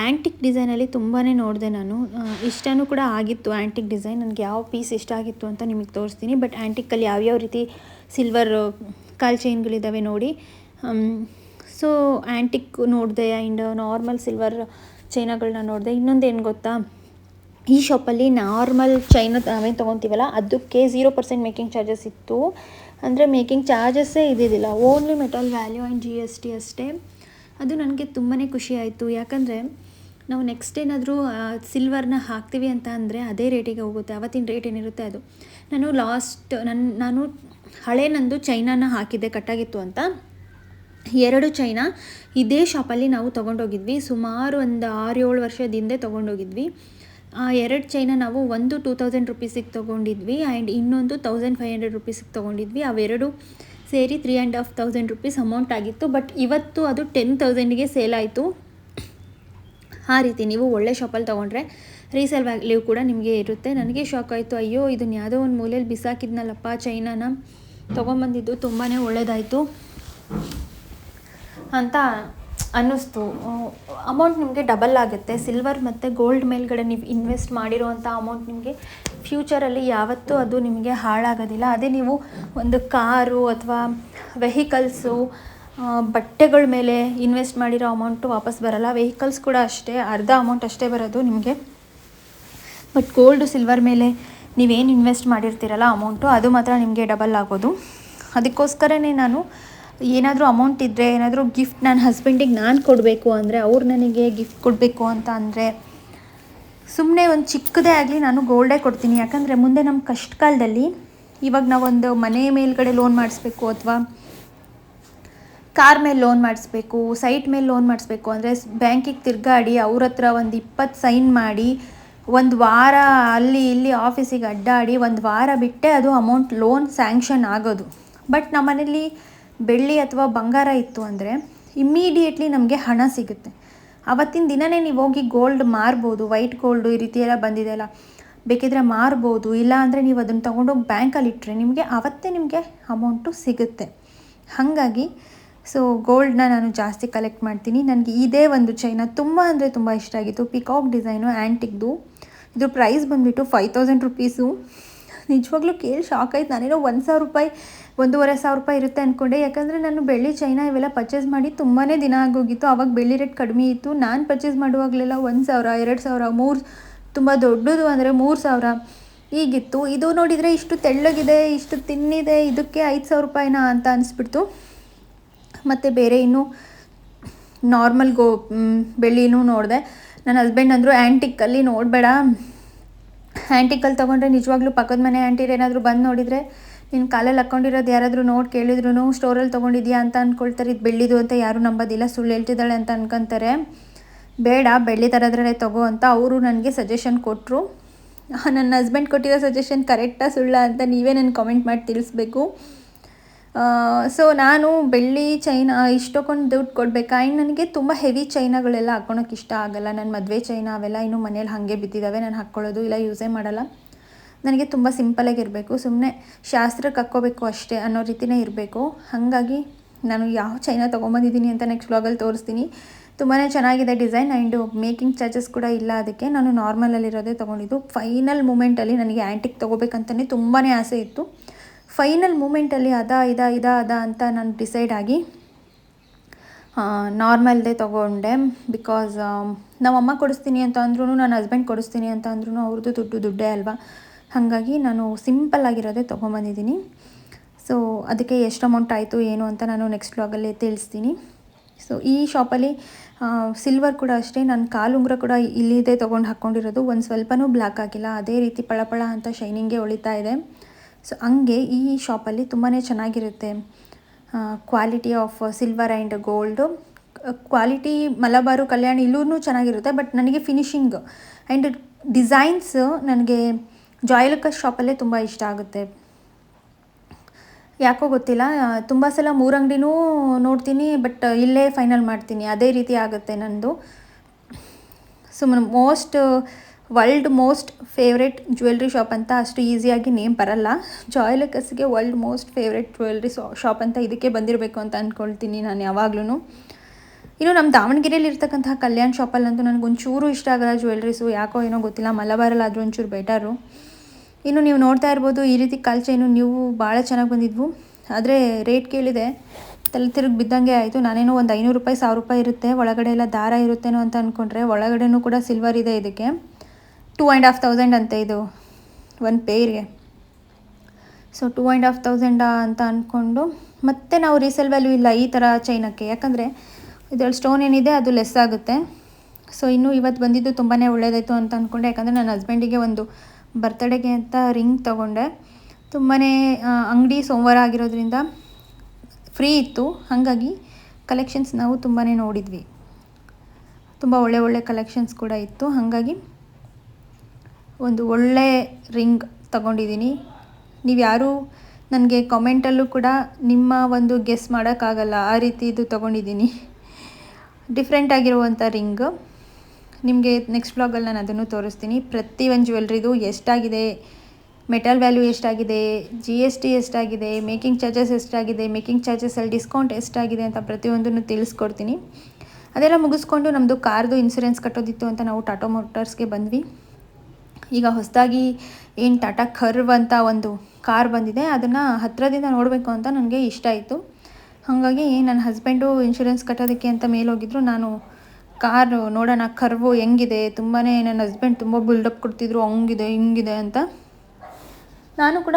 ಆ್ಯಂಟಿಕ್ ಡಿಸೈನಲ್ಲಿ ತುಂಬಾ ನೋಡಿದೆ ನಾನು. ಇಷ್ಟನೂ ಕೂಡ ಆಗಿತ್ತು. ಆ್ಯಂಟಿಕ್ ಡಿಸೈನ್ ನನಗೆ ಯಾವ ಪೀಸ್ ಇಷ್ಟ ಆಗಿತ್ತು ಅಂತ ನಿಮಗೆ ತೋರಿಸ್ತೀನಿ. ಬಟ್ ಆ್ಯಂಟಿಕ್ಕಲ್ಲಿ ಯಾವ್ಯಾವ ರೀತಿ ಸಿಲ್ವರ್ ಕಾಲ್ ಚೈನ್ಗಳಿದ್ದಾವೆ ನೋಡಿ. ಸೊ ಆ್ಯಂಟಿಕ್ ನೋಡಿದೆ ಆ್ಯಂಡ್ ನಾರ್ಮಲ್ ಸಿಲ್ವರ್ ಚೈನಗಳನ್ನ ನೋಡಿದೆ. ಇನ್ನೊಂದು ಏನು ಗೊತ್ತಾ? ಈ ಶಾಪಲ್ಲಿ ನಾರ್ಮಲ್ ಚೈನ ನಾವೇನು ತೊಗೊತೀವಲ್ಲ, ಅದಕ್ಕೆ ಝೀರೋ ಪರ್ಸೆಂಟ್ ಮೇಕಿಂಗ್ ಚಾರ್ಜಸ್ ಇತ್ತು. ಅಂದರೆ ಮೇಕಿಂಗ್ ಚಾರ್ಜಸ್ಸೇ ಇದ್ದಿದ್ದಿಲ್ಲ only metal value and G S T ಅಷ್ಟೇ. ಅದು ನನಗೆ ತುಂಬಾ ಖುಷಿ ಆಯಿತು. ಯಾಕಂದರೆ, ನಾವು ನೆಕ್ಸ್ಟ್ ಏನಾದರೂ ಸಿಲ್ವರ್ನ ಹಾಕ್ತೀವಿ ಅಂತ ಅಂದರೆ ಅದೇ ರೇಟಿಗೆ ಹೋಗುತ್ತೆ. ಅವತ್ತಿನ ರೇಟ್ ಏನಿರುತ್ತೆ ಅದು. ನಾನು ಲಾಸ್ಟ್ ನನ್ನ ನಾನು ಹಳೆ ನಂದು ಚೈನಾನ ಹಾಕಿದ್ದೆ, ಕಟ್ಟಾಗಿತ್ತು ಅಂತ. ಎರಡು ಚೈನಾ ಇದೇ ಶಾಪಲ್ಲಿ ನಾವು ತೊಗೊಂಡೋಗಿದ್ವಿ. ಸುಮಾರು ಒಂದು ಆರು ಏಳು ವರ್ಷದಿಂದೆ ತೊಗೊಂಡೋಗಿದ್ವಿ. ಆ ಎರಡು ಚೈನ ನಾವು ಒಂದು ಟೂ ತೌಸಂಡ್ ರುಪೀಸಿಗೆ ತೊಗೊಂಡಿದ್ವಿ ಆ್ಯಂಡ್ ಇನ್ನೊಂದು ತೌಸಂಡ್ ಫೈವ್ ಹಂಡ್ರೆಡ್ ರುಪೀಸಿಗೆ ತೊಗೊಂಡಿದ್ವಿ. ಅವೆರಡು ಸೇರಿ three and half thousand rupees amount ಆಗಿತ್ತು. ಬಟ್ ಇವತ್ತು ಅದು ಟೆನ್ ತೌಸಂಡಿಗೆ ಸೇಲ್ ಆಯಿತು. ಆ ರೀತಿ ನೀವು ಒಳ್ಳೆ ಶಾಪಲ್ಲಿ ತೊಗೊಂಡ್ರೆ ರೀಸೇಲ್ ವ್ಯಾಲ್ಯೂ ಕೂಡ ನಿಮಗೆ ಇರುತ್ತೆ. ನನಗೆ ಶಾಕ್ ಆಯಿತು. ಅಯ್ಯೋ ಇದನ್ನ ಯಾವುದೋ ಒಂದು ಮೂಲೆಯಲ್ಲಿ ಬಿಸಾಕಿದ್ನಲ್ಲಪ್ಪ ಚೈನಾನ ತೊಗೊಂಬಂದಿದ್ದು ತುಂಬಾ ಒಳ್ಳೆಯದಾಯಿತು ಅಂತ ಅನ್ನಿಸ್ತು. ಅಮೌಂಟ್ ನಿಮಗೆ ಡಬಲ್ ಆಗುತ್ತೆ. ಸಿಲ್ವರ್ ಮತ್ತು ಗೋಲ್ಡ್ ಮೇಲ್ಗಡೆ ನೀವು ಇನ್ವೆಸ್ಟ್ ಮಾಡಿರೋವಂಥ ಅಮೌಂಟ್ ನಿಮಗೆ ಫ್ಯೂಚರಲ್ಲಿ ಯಾವತ್ತೂ ಅದು ನಿಮಗೆ ಹಾಳಾಗೋದಿಲ್ಲ. ಅದೇ ನೀವು ಒಂದು ಕಾರು ಅಥವಾ ವೆಹಿಕಲ್ಸು ಬಟ್ಟೆಗಳ ಮೇಲೆ ಇನ್ವೆಸ್ಟ್ ಮಾಡಿರೋ ಅಮೌಂಟು ವಾಪಸ್ ಬರಲ್ಲ. ವೆಹಿಕಲ್ಸ್ ಕೂಡ ಅಷ್ಟೇ, ಅರ್ಧ ಅಮೌಂಟ್ ಅಷ್ಟೇ ಬರೋದು ನಿಮಗೆ. ಬಟ್ ಗೋಲ್ಡು ಸಿಲ್ವರ್ ಮೇಲೆ ನೀವೇನು ಇನ್ವೆಸ್ಟ್ ಮಾಡಿರ್ತೀರಲ್ಲ ಅಮೌಂಟು ಅದು ಮಾತ್ರ ನಿಮಗೆ ಡಬಲ್ ಆಗೋದು. ಅದಕ್ಕೋಸ್ಕರನೇ ನಾನು ಏನಾದರೂ ಅಮೌಂಟ್ ಇದ್ದರೆ ಏನಾದರೂ ಗಿಫ್ಟ್ ನನ್ನ ಹಸ್ಬೆಂಡಿಗೆ ನಾನು ಕೊಡಬೇಕು ಅಂದರೆ ಅವ್ರು ನನಗೆ ಗಿಫ್ಟ್ ಕೊಡಬೇಕು ಅಂತ ಅಂದರೆ ಸುಮ್ಮನೆ ಒಂದು ಚಿಕ್ಕದೇ ಆಗಲಿ ನಾನು ಗೋಲ್ಡೇ ಕೊಡ್ತೀನಿ. ಯಾಕಂದರೆ ಮುಂದೆ ನಮ್ಮ ಕಷ್ಟ ಕಾಲದಲ್ಲಿ ಇವಾಗ ನಾವೊಂದು ಮನೆ ಮೇಲ್ಗಡೆ ಲೋನ್ ಮಾಡಿಸ್ಬೇಕು ಅಥವಾ ಕಾರ್ ಮೇಲೆ ಲೋನ್ ಮಾಡಿಸ್ಬೇಕು ಸೈಟ್ ಮೇಲೆ ಲೋನ್ ಮಾಡಿಸ್ಬೇಕು ಅಂದರೆ ಬ್ಯಾಂಕಿಗೆ ತಿರ್ಗಾಡಿ ಅವ್ರ ಹತ್ರ ಒಂದು ಇಪ್ಪತ್ತು ಸೈನ್ ಮಾಡಿ ಒಂದು ವಾರ ಅಲ್ಲಿ ಇಲ್ಲಿ ಆಫೀಸಿಗೆ ಅಡ್ಡಾಡಿ ಒಂದು ವಾರ ಬಿಟ್ಟೆ ಅದು ಅಮೌಂಟ್ ಲೋನ್ ಸ್ಯಾಂಕ್ಷನ್ ಆಗೋದು. ಬಟ್ ನಮ್ಮನೇಲಿ ಬೆಳ್ಳಿ ಅಥವಾ ಬಂಗಾರ ಇತ್ತು ಅಂದರೆ ಇಮ್ಮಿಡಿಯೇಟ್ಲಿ ನಮಗೆ ಹಣ ಸಿಗುತ್ತೆ. ಅವತ್ತಿನ ದಿನವೇ ನೀವು ಹೋಗಿ ಗೋಲ್ಡ್ ಮಾರ್ಬೋದು ವೈಟ್ ಗೋಲ್ಡು ಈ ರೀತಿ ಎಲ್ಲ ಬಂದಿದೆಯಲ್ಲ ಬೇಕಿದ್ರೆ ಮಾರ್ಬೋದು, ಇಲ್ಲ ಅಂದರೆ ನೀವು ಅದನ್ನು ತೊಗೊಂಡೋಗಿ ಬ್ಯಾಂಕಲ್ಲಿ ಇಟ್ಟರೆ ನಿಮಗೆ ಅವತ್ತೇ ನಿಮಗೆ ಅಮೌಂಟು ಸಿಗುತ್ತೆ. ಹಾಗಾಗಿ ಸೊ ಗೋಲ್ಡನ್ನ ನಾನು ಜಾಸ್ತಿ ಕಲೆಕ್ಟ್ ಮಾಡ್ತೀನಿ. ನನಗೆ ಇದೇ ಒಂದು ಚೈನ ತುಂಬ ಅಂದರೆ ತುಂಬ ಇಷ್ಟ ಆಗಿತ್ತು. ಪಿಕಾಕ್ ಡಿಸೈನು ಆ್ಯಂಟಿಕ್ದು ಇದ್ರ ಪ್ರೈಸ್ ಬಂದುಬಿಟ್ಟು ಫೈವ್ ತೌಸಂಡ್ ರುಪೀಸು ನಿಜವಾಗ್ಲೂ ಕೇಳಿ ಶಾಕ್ ಆಯ್ತು. ನಾನೇನೋ ಒಂದು ಸಾವಿರ ರೂಪಾಯಿ ಒಂದೂವರೆ ಸಾವಿರ ರೂಪಾಯಿ ಇರುತ್ತೆ ಅಂದ್ಕೊಂಡೆ ಯಾಕಂದರೆ ನಾನು ಬೆಳ್ಳಿ ಚೈನಾ ಇವೆಲ್ಲ ಪರ್ಚೇಸ್ ಮಾಡಿ ತುಂಬಾ ದಿನ ಆಗೋಗಿತ್ತು. ಆವಾಗ ಬೆಳ್ಳಿ ರೇಟ್ ಕಡಿಮೆ ಇತ್ತು. ನಾನು ಪರ್ಚೇಸ್ ಮಾಡುವಾಗಲೆಲ್ಲ ಒಂದು ಸಾವಿರ, ಎರಡು ಸಾವಿರ, ಮೂರು ತುಂಬ ದೊಡ್ಡದು ಅಂದರೆ ಮೂರು ಸಾವಿರ ಈಗಿತ್ತು. ಇದು ನೋಡಿದರೆ ಇಷ್ಟು ತೆಳ್ಳಗಿದೆ, ಇಷ್ಟು ತಿನ್ನಿದೆ, ಇದಕ್ಕೆ ಐದು ಸಾವಿರ ರೂಪಾಯಿನಾ ಅಂತ ಅನಿಸ್ಬಿಡ್ತು. ಮತ್ತು ಬೇರೆ ಇನ್ನೂ ನಾರ್ಮಲ್ ಗೋ ಬೆಳ್ಳಿನೂ ನೋಡಿದೆ. ನನ್ನ ಹಸ್ಬೆಂಡ್ ಅಂದರು ಆ್ಯಂಟಿಕ್ಕಲ್ಲಿ ನೋಡಬೇಡ. ಆ್ಯಂಟಿಕಲ್ಲಿ ತೊಗೊಂಡ್ರೆ ನಿಜವಾಗ್ಲೂ ಪಕ್ಕದ ಮನೆ ಆಂಟಿರು ಏನಾದರೂ ಬಂದು ನೋಡಿದರೆ ನಿನ್ನ ಕಾಲಲ್ಲಿ ಹಾಕೊಂಡಿರೋದು ಯಾರಾದರೂ ನೋಡಿ ಕೇಳಿದ್ರು ಸ್ಟೋರಲ್ಲಿ ತೊಗೊಂಡಿದ್ಯಾ ಅಂತ ಅಂದ್ಕೊಳ್ತಾರೆ ಇದು ಬೆಳ್ಳಿದು ಅಂತ ಯಾರೂ ನಂಬೋದಿಲ್ಲ, ಸುಳ್ಳು ಹೇಳ್ತಿದ್ದಾಳೆ ಅಂತ ಅನ್ಕೊಂತಾರೆ. ಬೇಡ, ಬೆಳ್ಳಿ ಥರದ್ರಲ್ಲೇ ತಗೋ ಅಂತ ಅವರು ನನಗೆ ಸಜೆಷನ್ ಕೊಟ್ಟರು ನನ್ನ ಹಸ್ಬೆಂಡ್ ಕೊಟ್ಟಿರೋ ಸಜೆಷನ್ ಕರೆಕ್ಟಾ ಸುಳ್ಳ ಅಂತ ನೀವೇ ನನಗೆ ಕಾಮೆಂಟ್ ಮಾಡಿ ತಿಳಿಸ್ಬೇಕು. ಸೊ ನಾನು ಬೆಳ್ಳಿ ಚೈನಾ ಇಷ್ಟೊಂದು ದುಡ್ಡು ಕೊಡಬೇಕಾ? ಆ್ಯಂಡ್ ನನಗೆ ತುಂಬ ಹೆವಿ ಚೈನಾಗಳೆಲ್ಲ ಹಾಕ್ಕೊಳಕ್ಕೆ ಇಷ್ಟ ಆಗಲ್ಲ. ನನ್ನ ಮದುವೆ ಚೈನಾ ಅವೆಲ್ಲ ಇನ್ನೂ ಮನೇಲಿ ಹಾಗೆ ಬಿದ್ದಿದ್ದಾವೆ ನಾನು ಹಾಕ್ಕೊಳ್ಳೋದು ಇಲ್ಲ ಯೂಸೇ ಮಾಡಲ್ಲ. ನನಗೆ ತುಂಬ ಸಿಂಪಲಾಗಿರಬೇಕು ಸುಮ್ಮನೆ ಶಾಸ್ತ್ರಕ್ಕೆ ಕಕ್ಕೋಬೇಕು ಅಷ್ಟೇ ಅನ್ನೋ ರೀತಿನೇ ಇರಬೇಕು. ಹಾಗಾಗಿ ನಾನು ಯಾವ ಚೈನ ತೊಗೊಂಬಂದಿದ್ದೀನಿ ಅಂತ ನೆಕ್ಸ್ಟ್ ವ್ಲಾಗಲ್ಲಿ ತೋರಿಸ್ತೀನಿ. ತುಂಬಾ ಚೆನ್ನಾಗಿದೆ ಡಿಸೈನ್ ಆ್ಯಂಡ್ ಮೇಕಿಂಗ್ ಚಾರ್ಜಸ್ ಕೂಡ ಇಲ್ಲ ಅದಕ್ಕೆ. ನಾನು ನಾರ್ಮಲಲ್ಲಿರೋದೇ ತೊಗೊಂಡಿದ್ದು. ಫೈನಲ್ ಮೂಮೆಂಟಲ್ಲಿ ನನಗೆ ಆ್ಯಂಟಿಕ್ ತೊಗೋಬೇಕಂತಲೇ ತುಂಬಾ ಆಸೆ ಇತ್ತು. ಫೈನಲ್ ಮೂಮೆಂಟಲ್ಲಿ ಅದ, ಇದ ಇದ, ಅದ ಅಂತ ನಾನು ಡಿಸೈಡ್ ಆಗಿ ನಾರ್ಮಲ್ದೇ ತೊಗೊಂಡೆ. ಬಿಕಾಸ್ ನಮ್ಮಮ್ಮ ಕೊಡಿಸ್ತೀನಿ ಅಂತ ಅಂದ್ರೂ ನನ್ನ ಹಸ್ಬೆಂಡ್ ಕೊಡಿಸ್ತೀನಿ ಅಂತ ಅಂದ್ರೂ ಅವ್ರದ್ದು ದುಡ್ಡು ದುಡ್ಡೇ ಅಲ್ವಾ? ಹಾಗಾಗಿ ನಾನು ಸಿಂಪಲ್ ಆಗಿರೋದೇ ತೊಗೊಂಬಂದಿದ್ದೀನಿ. ಸೊ ಅದಕ್ಕೆ ಎಷ್ಟು ಅಮೌಂಟ್ ಆಯಿತು, ಏನು ಅಂತ ನಾನು ನೆಕ್ಸ್ಟ್ ವ್ಲಾಗಲ್ಲಿ ತಿಳಿಸ್ತೀನಿ. ಸೊ ಈ ಶಾಪಲ್ಲಿ ಸಿಲ್ವರ್ ಕೂಡ ಅಷ್ಟೇ, ನಾನು ಕಾಲುಂಗುರ ಕೂಡ ಇಲ್ಲಿದೆ ತೊಗೊಂಡು ಹಾಕ್ಕೊಂಡಿರೋದು ಒಂದು ಸ್ವಲ್ಪನೂ ಬ್ಲ್ಯಾಕ್ ಆಗಿಲ್ಲ, ಅದೇ ರೀತಿ ಪಳಪಳ ಅಂತ ಶೈನಿಂಗೇ ಉಳಿತಾ ಇದೆ. ಸೊ ಹಂಗೆ ಈ ಶಾಪಲ್ಲಿ ತುಂಬಾ ಚೆನ್ನಾಗಿರುತ್ತೆ. Quality of silver and gold quality Malabar, Kalyan ಇಲ್ಲೂ ಚೆನ್ನಾಗಿರುತ್ತೆ ಬಟ್ ನನಗೆ ಫಿನಿಶಿಂಗ್ ಆ್ಯಂಡ್ ಡಿಸೈನ್ಸ್ ನನಗೆ ಜಾಯ್ಲುಕಸ್ ಶಾಪಲ್ಲೇ ತುಂಬ ಇಷ್ಟ ಆಗುತ್ತೆ. ಯಾಕೋ ಗೊತ್ತಿಲ್ಲ, ತುಂಬ ಸಲ ಮೂರಂಗಡಿನೂ ನೋಡ್ತೀನಿ, ಬಟ್ ಇಲ್ಲೇ ಫೈನಲ್ ಮಾಡ್ತೀನಿ. ಅದೇ ರೀತಿ ಆಗುತ್ತೆ ನನ್ನದು ಸುಮ್ಮನೆ most world most favourite jewellery shop ಅಂತ ಅಷ್ಟು ಈಸಿಯಾಗಿ ನೇಮ್ ಬರಲ್ಲ. ಜಾಯ್ಲಕಸ್ಗೆ world most favourite jewellery shop ಅಂತ ಇದಕ್ಕೆ ಬಂದಿರಬೇಕು ಅಂತ ಅಂದ್ಕೊಳ್ತೀನಿ ನಾನು ಯಾವಾಗ್ಲೂ ಇನ್ನು ನಮ್ಮ ದಾವಣಗೆರೆಯಲ್ಲಿ ಇರ್ತಕ್ಕಂತಹ ಕಲ್ಯಾಣ್ ಶಾಪಲ್ಲಂತೂ ನನಗೆ ಒಂಚೂರು ಇಷ್ಟ ಆಗಲ್ಲ ಜ್ಯುವೆಲ್ರೀಸು ಯಾಕೋ ಏನೋ ಗೊತ್ತಿಲ್ಲ, ಮಲಬಾರಲ್ಲಾದರೂ ಒಂಚೂರು ಬೆಟರು ಇನ್ನು ನೀವು ನೋಡ್ತಾ ಇರ್ಬೋದು, ಈ ರೀತಿ ಕಾಲು ಚೈನು ನೀವು ಭಾಳ ಚೆನ್ನಾಗಿ ಬಂದಿದ್ವು. ಆದರೆ ರೇಟ್ ಕೇಳಿದೆ. ತಲೆ ತಿರುಗಿ ಬಿದ್ದಂಗೆ ಆಯಿತು. ನಾನೇನೋ ಒಂದು ಐನೂರು ರೂಪಾಯಿ, ಸಾವಿರ ರೂಪಾಯಿ ಇರುತ್ತೆ. ಒಳಗಡೆ ಎಲ್ಲ ದಾರ ಇರುತ್ತೇನೋ ಅಂತ ಅಂದ್ಕೊಂಡ್ರೆ ಒಳಗಡೆನೂ ಕೂಡ ಸಿಲ್ವರ್ ಇದೆ ಇದಕ್ಕೆ. ಟೂ ಆ್ಯಂಡ್ ಹಾಫ್ ತೌಸಂಡ್ ಅಂತ ಇದು, ಒಂದು ಪೇರ್ಗೆ ಸೊ ಟೂ ಆ್ಯಂಡ್ ಹಾಫ್ ತೌಸಂಡಾ ಅಂತ ಅಂದ್ಕೊಂಡು ಮತ್ತೆ ನಾವು ರೀಸೇಲ್ ವ್ಯಾಲ್ಯೂ ಇಲ್ಲ ಈ ಥರ ಚೈನಕ್ಕೆ. ಯಾಕಂದರೆ ಇದರಲ್ಲಿ ಸ್ಟೋನ್ ಏನಿದೆ, ಅದು ಲೆಸ್ ಆಗುತ್ತೆ. ಸೊ ಇನ್ನೂ ಇವತ್ತು ಬಂದಿದ್ದು ತುಂಬಾ ಒಳ್ಳೆಯದಾಯಿತು ಅಂತ ಅಂದ್ಕೊಂಡೆ ಯಾಕಂದರೆ ನನ್ನ ಹಸ್ಬೆಂಡಿಗೆ ಒಂದು ಬರ್ತಡೇಗೆ ಅಂತ ರಿಂಗ್ ತೊಗೊಂಡೆ. ತುಂಬಾ ಅಂಗಡಿ ಸೋಮವಾರ ಆಗಿರೋದ್ರಿಂದ ಫ್ರೀ ಇತ್ತು. ಹಾಗಾಗಿ ಕಲೆಕ್ಷನ್ಸ್ ನಾವು ತುಂಬಾ ನೋಡಿದ್ವಿ. ತುಂಬ ಒಳ್ಳೆ ಒಳ್ಳೆ ಕಲೆಕ್ಷನ್ಸ್ ಕೂಡ ಇತ್ತು. ಹಾಗಾಗಿ ಒಂದು ಒಳ್ಳೆ ರಿಂಗ್ ತಗೊಂಡಿದ್ದೀನಿ. ನೀವು ಯಾರೂ ನನಗೆ ಕಾಮೆಂಟಲ್ಲೂ ಕೂಡ ನಿಮ್ಮ ಒಂದು ಗೆಸ್ ಮಾಡೋಕ್ಕಾಗಲ್ಲ. ಆ ರೀತಿ ಇದು ತೊಗೊಂಡಿದ್ದೀನಿ. ಡಿಫ್ರೆಂಟ್ ಆಗಿರುವಂಥ ರಿಂಗ್. ನಿಮಗೆ ನೆಕ್ಸ್ಟ್ ಬ್ಲಾಗಲ್ಲಿ ನಾನು ಅದನ್ನು ತೋರಿಸ್ತೀನಿ. ಪ್ರತಿ ಒಂದು ಜ್ಯುವೆಲ್ರಿದು ಎಷ್ಟಾಗಿದೆ? ಮೆಟಲ್ ವ್ಯಾಲ್ಯೂ ಎಷ್ಟಾಗಿದೆ? ಜಿ ಎಸ್ ಟಿ ಎಷ್ಟಾಗಿದೆ? ಮೇಕಿಂಗ್ ಚಾರ್ಜಸ್ ಎಷ್ಟಾಗಿದೆ? ಮೇಕಿಂಗ್ ಚಾರ್ಜಸಲ್ಲಿ ಡಿಸ್ಕೌಂಟ್ ಎಷ್ಟಾಗಿದೆ ಅಂತ ಪ್ರತಿಯೊಂದನ್ನು ತಿಳಿಸ್ಕೊಡ್ತೀನಿ. ಅದೆಲ್ಲ ಮುಗಿಸ್ಕೊಂಡು ನಮ್ಮದು ಕಾರ್ದು ಇನ್ಸೂರೆನ್ಸ್ ಕಟ್ಟೋದಿತ್ತು ಅಂತ ನಾವು ಟಾಟಾ ಮೋಟರ್ಸ್ಗೆ ಬಂದ್ವಿ. ಈಗ ಹೊಸದಾಗಿ ಏನು ಟಾಟಾ ಕರ್ವ್ ಅಂತ ಒಂದು ಕಾರ್ ಬಂದಿದೆ. ಅದನ್ನು ಹತ್ತಿರದಿಂದ ನೋಡಬೇಕು ಅಂತ ನನಗೆ ಇಷ್ಟ ಆಯಿತು. ಹಾಗಾಗಿ ನನ್ನ ಹಸ್ಬೆಂಡು ಇನ್ಶೂರೆನ್ಸ್ ಕಟ್ಟೋದಕ್ಕೆ ಅಂತ ಮೇಲೋಗಿದ್ರು ನಾನು ಕಾರು ನೋಡೋಣ, ಕರ್ವು ಹೆಂಗಿದೆ? ತುಂಬಾ ನನ್ನ ಹಸ್ಬೆಂಡ್ ತುಂಬ ಬಿಲ್ಡಪ್ ಕೊಡ್ತಿದ್ರು, ಹಂಗಿದೆ, ಹಿಂಗಿದೆ ಅಂತ. ನಾನು ಕೂಡ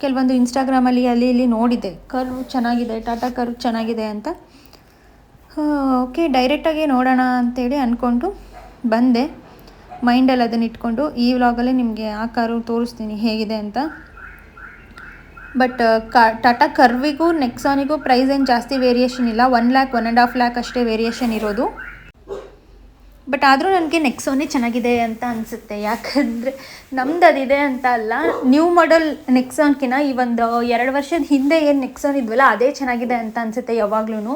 ಕೆಲವೊಂದು ಇನ್ಸ್ಟಾಗ್ರಾಮಲ್ಲಿ ಅಲ್ಲಿ ಇಲ್ಲಿ ನೋಡಿದ್ದೆ. ಕರ್ವ್ ಚೆನ್ನಾಗಿದೆ, ಟಾಟಾ ಕರ್ವ್ ಚೆನ್ನಾಗಿದೆ ಅಂತ. ಓಕೆ ಡೈರೆಕ್ಟಾಗಿ ನೋಡೋಣ ಅಂತೇಳಿ ಅಂದ್ಕೊಂಡು ಬಂದೆ. ಮೈಂಡಲ್ಲಿ ಅದನ್ನು ಇಟ್ಕೊಂಡು, ಈ ವ್ಲಾಗಲ್ಲೇ ನಿಮಗೆ ಆ ಕಾರು ತೋರಿಸ್ತೀನಿ ಹೇಗಿದೆ ಅಂತ. ಬಟ್ ಕಾ, ಟಾಟಾ ಕರ್ವಿಗೂ ನೆಕ್ಸಾನಿಗೂ ಪ್ರೈಸ್ ಏನು ಜಾಸ್ತಿ ವೇರಿಯೇಷನ್ ಇಲ್ಲ. One lakh one and half lakh ಅಷ್ಟೇ ವೇರಿಯೇಷನ್ ಇರೋದು. ಬಟ್ ಆದರೂ ನನಗೆ ನೆಕ್ಸೋನೇ ಚೆನ್ನಾಗಿದೆ ಅಂತ ಅನಿಸುತ್ತೆ. ಯಾಕಂದರೆ ನಮ್ದು ಅದಿದೆ ಅಂತ ಅಲ್ಲ ನ್ಯೂ ಮಾಡಲ್ ನೆಕ್ಸಾನ್ಕಿನ ಈ ಒಂದು ಎರಡು ವರ್ಷದ ಹಿಂದೆ ಏನು ನೆಕ್ಸೋನ್ ಇದ್ವಲ್ಲ, ಅದೇ ಚೆನ್ನಾಗಿದೆ ಅಂತ ಅನಿಸುತ್ತೆ ಯಾವಾಗ್ಲೂ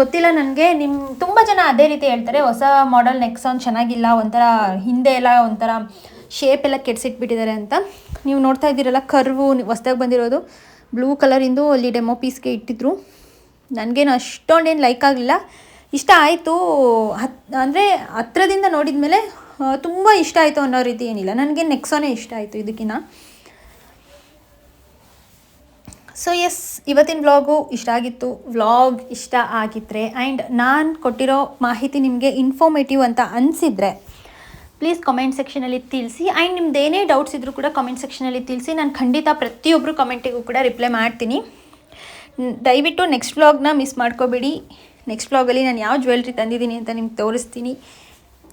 ಗೊತ್ತಿಲ್ಲ ನನಗೆ ನಿಮ್ಮ ತುಂಬ ಜನ ಅದೇ ರೀತಿ ಹೇಳ್ತಾರೆ, ಹೊಸ ಮಾಡಲ್ ನೆಕ್ಸಾನ್ ಚೆನ್ನಾಗಿಲ್ಲ, ಒಂಥರ ಹಿಂದೆ ಎಲ್ಲ ಒಂಥರ ಶೇಪ್ ಎಲ್ಲ ಕೆಡ್ಸಿಟ್ಬಿಟ್ಟಿದ್ದಾರೆ ಅಂತ. ನೀವು ನೋಡ್ತಾ ಇದ್ದೀರಲ್ಲ ಕರ್ವು ಹೊಸ್ದಾಗಿ ಬಂದಿರೋದು ಬ್ಲೂ ಕಲರಿಂದು ಅಲ್ಲಿ ಡೆಮೋ ಪೀಸ್ಗೆ ಇಟ್ಟಿದ್ರು. ನನಗೇನು ಅಷ್ಟೊಂದೇನು ಲೈಕ್ ಆಗಲಿಲ್ಲ. ಇಷ್ಟ ಆಯಿತು. ಹತ್, ಅಂದರೆ ಹತ್ರದಿಂದ ನೋಡಿದ ಮೇಲೆ ತುಂಬ ಇಷ್ಟ ಆಯಿತು ಅನ್ನೋ ರೀತಿ ಏನಿಲ್ಲ. ನನಗೆ ನೆಕ್ಸೋನೇ ಇಷ್ಟ ಆಯಿತು ಇದಕ್ಕಿನ್ನ. ಸೊ ಎಸ್ ಇವತ್ತಿನ ವ್ಲಾಗು ಇಷ್ಟ ಆಗಿತ್ತು. ವ್ಲಾಗ್ ಇಷ್ಟ ಆಗಿದ್ದರೆ ಆ್ಯಂಡ್ ನಾನು ಕೊಟ್ಟಿರೋ ಮಾಹಿತಿ ನಿಮಗೆ ಇನ್ಫಾರ್ಮೇಟಿವ್ ಅಂತ ಅನಿಸಿದರೆ ಪ್ಲೀಸ್ ಕಮೆಂಟ್ ಸೆಕ್ಷನಲ್ಲಿ ತಿಳಿಸಿ. ಆ್ಯಂಡ್ ನಿಮ್ದು ಏನೇ ಡೌಟ್ಸ್ ಇದ್ದರೂ ಕೂಡ ಕಮೆಂಟ್ ಸೆಕ್ಷನಲ್ಲಿ ತಿಳಿಸಿ. ನಾನು ಖಂಡಿತ ಪ್ರತಿಯೊಬ್ಬರು ಕಮೆಂಟಿಗೂ ಕೂಡ ರಿಪ್ಲೈ ಮಾಡ್ತೀನಿ. ದಯವಿಟ್ಟು ನೆಕ್ಸ್ಟ್ ವ್ಲಾಗ್ನ ಮಿಸ್ ಮಾಡ್ಕೋಬೇಡಿ. ನೆಕ್ಸ್ಟ್ ಬ್ಲಾಗಲ್ಲಿ ನಾನು ಯಾವ ಜ್ಯುವೆಲ್ರಿ ತಂದಿದ್ದೀನಿ ಅಂತ ನಿಮ್ಗೆ ತೋರಿಸ್ತೀನಿ.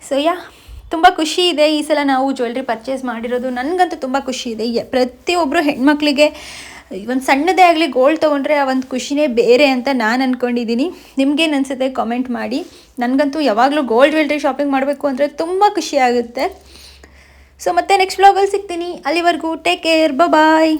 ಸೊ ಯಾ ತುಂಬ ಖುಷಿ ಇದೆ ಈ ಸಲ ನಾವು ಜ್ಯುವೆಲ್ರಿ ಪರ್ಚೇಸ್ ಮಾಡಿರೋದು. ನನಗಂತೂ ತುಂಬ ಖುಷಿ ಇದೆ. ಪ್ರತಿಯೊಬ್ಬರು ಹೆಣ್ಮಕ್ಳಿಗೆ, ಒಂದು ಸಣ್ಣದೇ ಆಗಲಿ ಗೋಲ್ಡ್ ತೊಗೊಂಡ್ರೆ ಆ ಒಂದು ಖುಷಿನೇ ಬೇರೆ ಅಂತ ನಾನು ಅಂದ್ಕೊಂಡಿದ್ದೀನಿ ನಿಮ್ಗೇನು ಅನಿಸುತ್ತೆ ಕಾಮೆಂಟ್ ಮಾಡಿ. ನನಗಂತೂ ಯಾವಾಗಲೂ ಗೋಲ್ಡ್ ಜ್ಯುವೆಲ್ರಿ ಶಾಪಿಂಗ್ ಮಾಡಬೇಕು ಅಂದರೆ ತುಂಬ ಖುಷಿ ಆಗುತ್ತೆ. ಸೊ ಮತ್ತೆ ನೆಕ್ಸ್ಟ್ ಬ್ಲಾಗಲ್ಲಿ ಸಿಗ್ತೀನಿ. ಅಲ್ಲಿವರೆಗೂ ಟೇಕ್ ಕೇರ್ ಬಾಯ್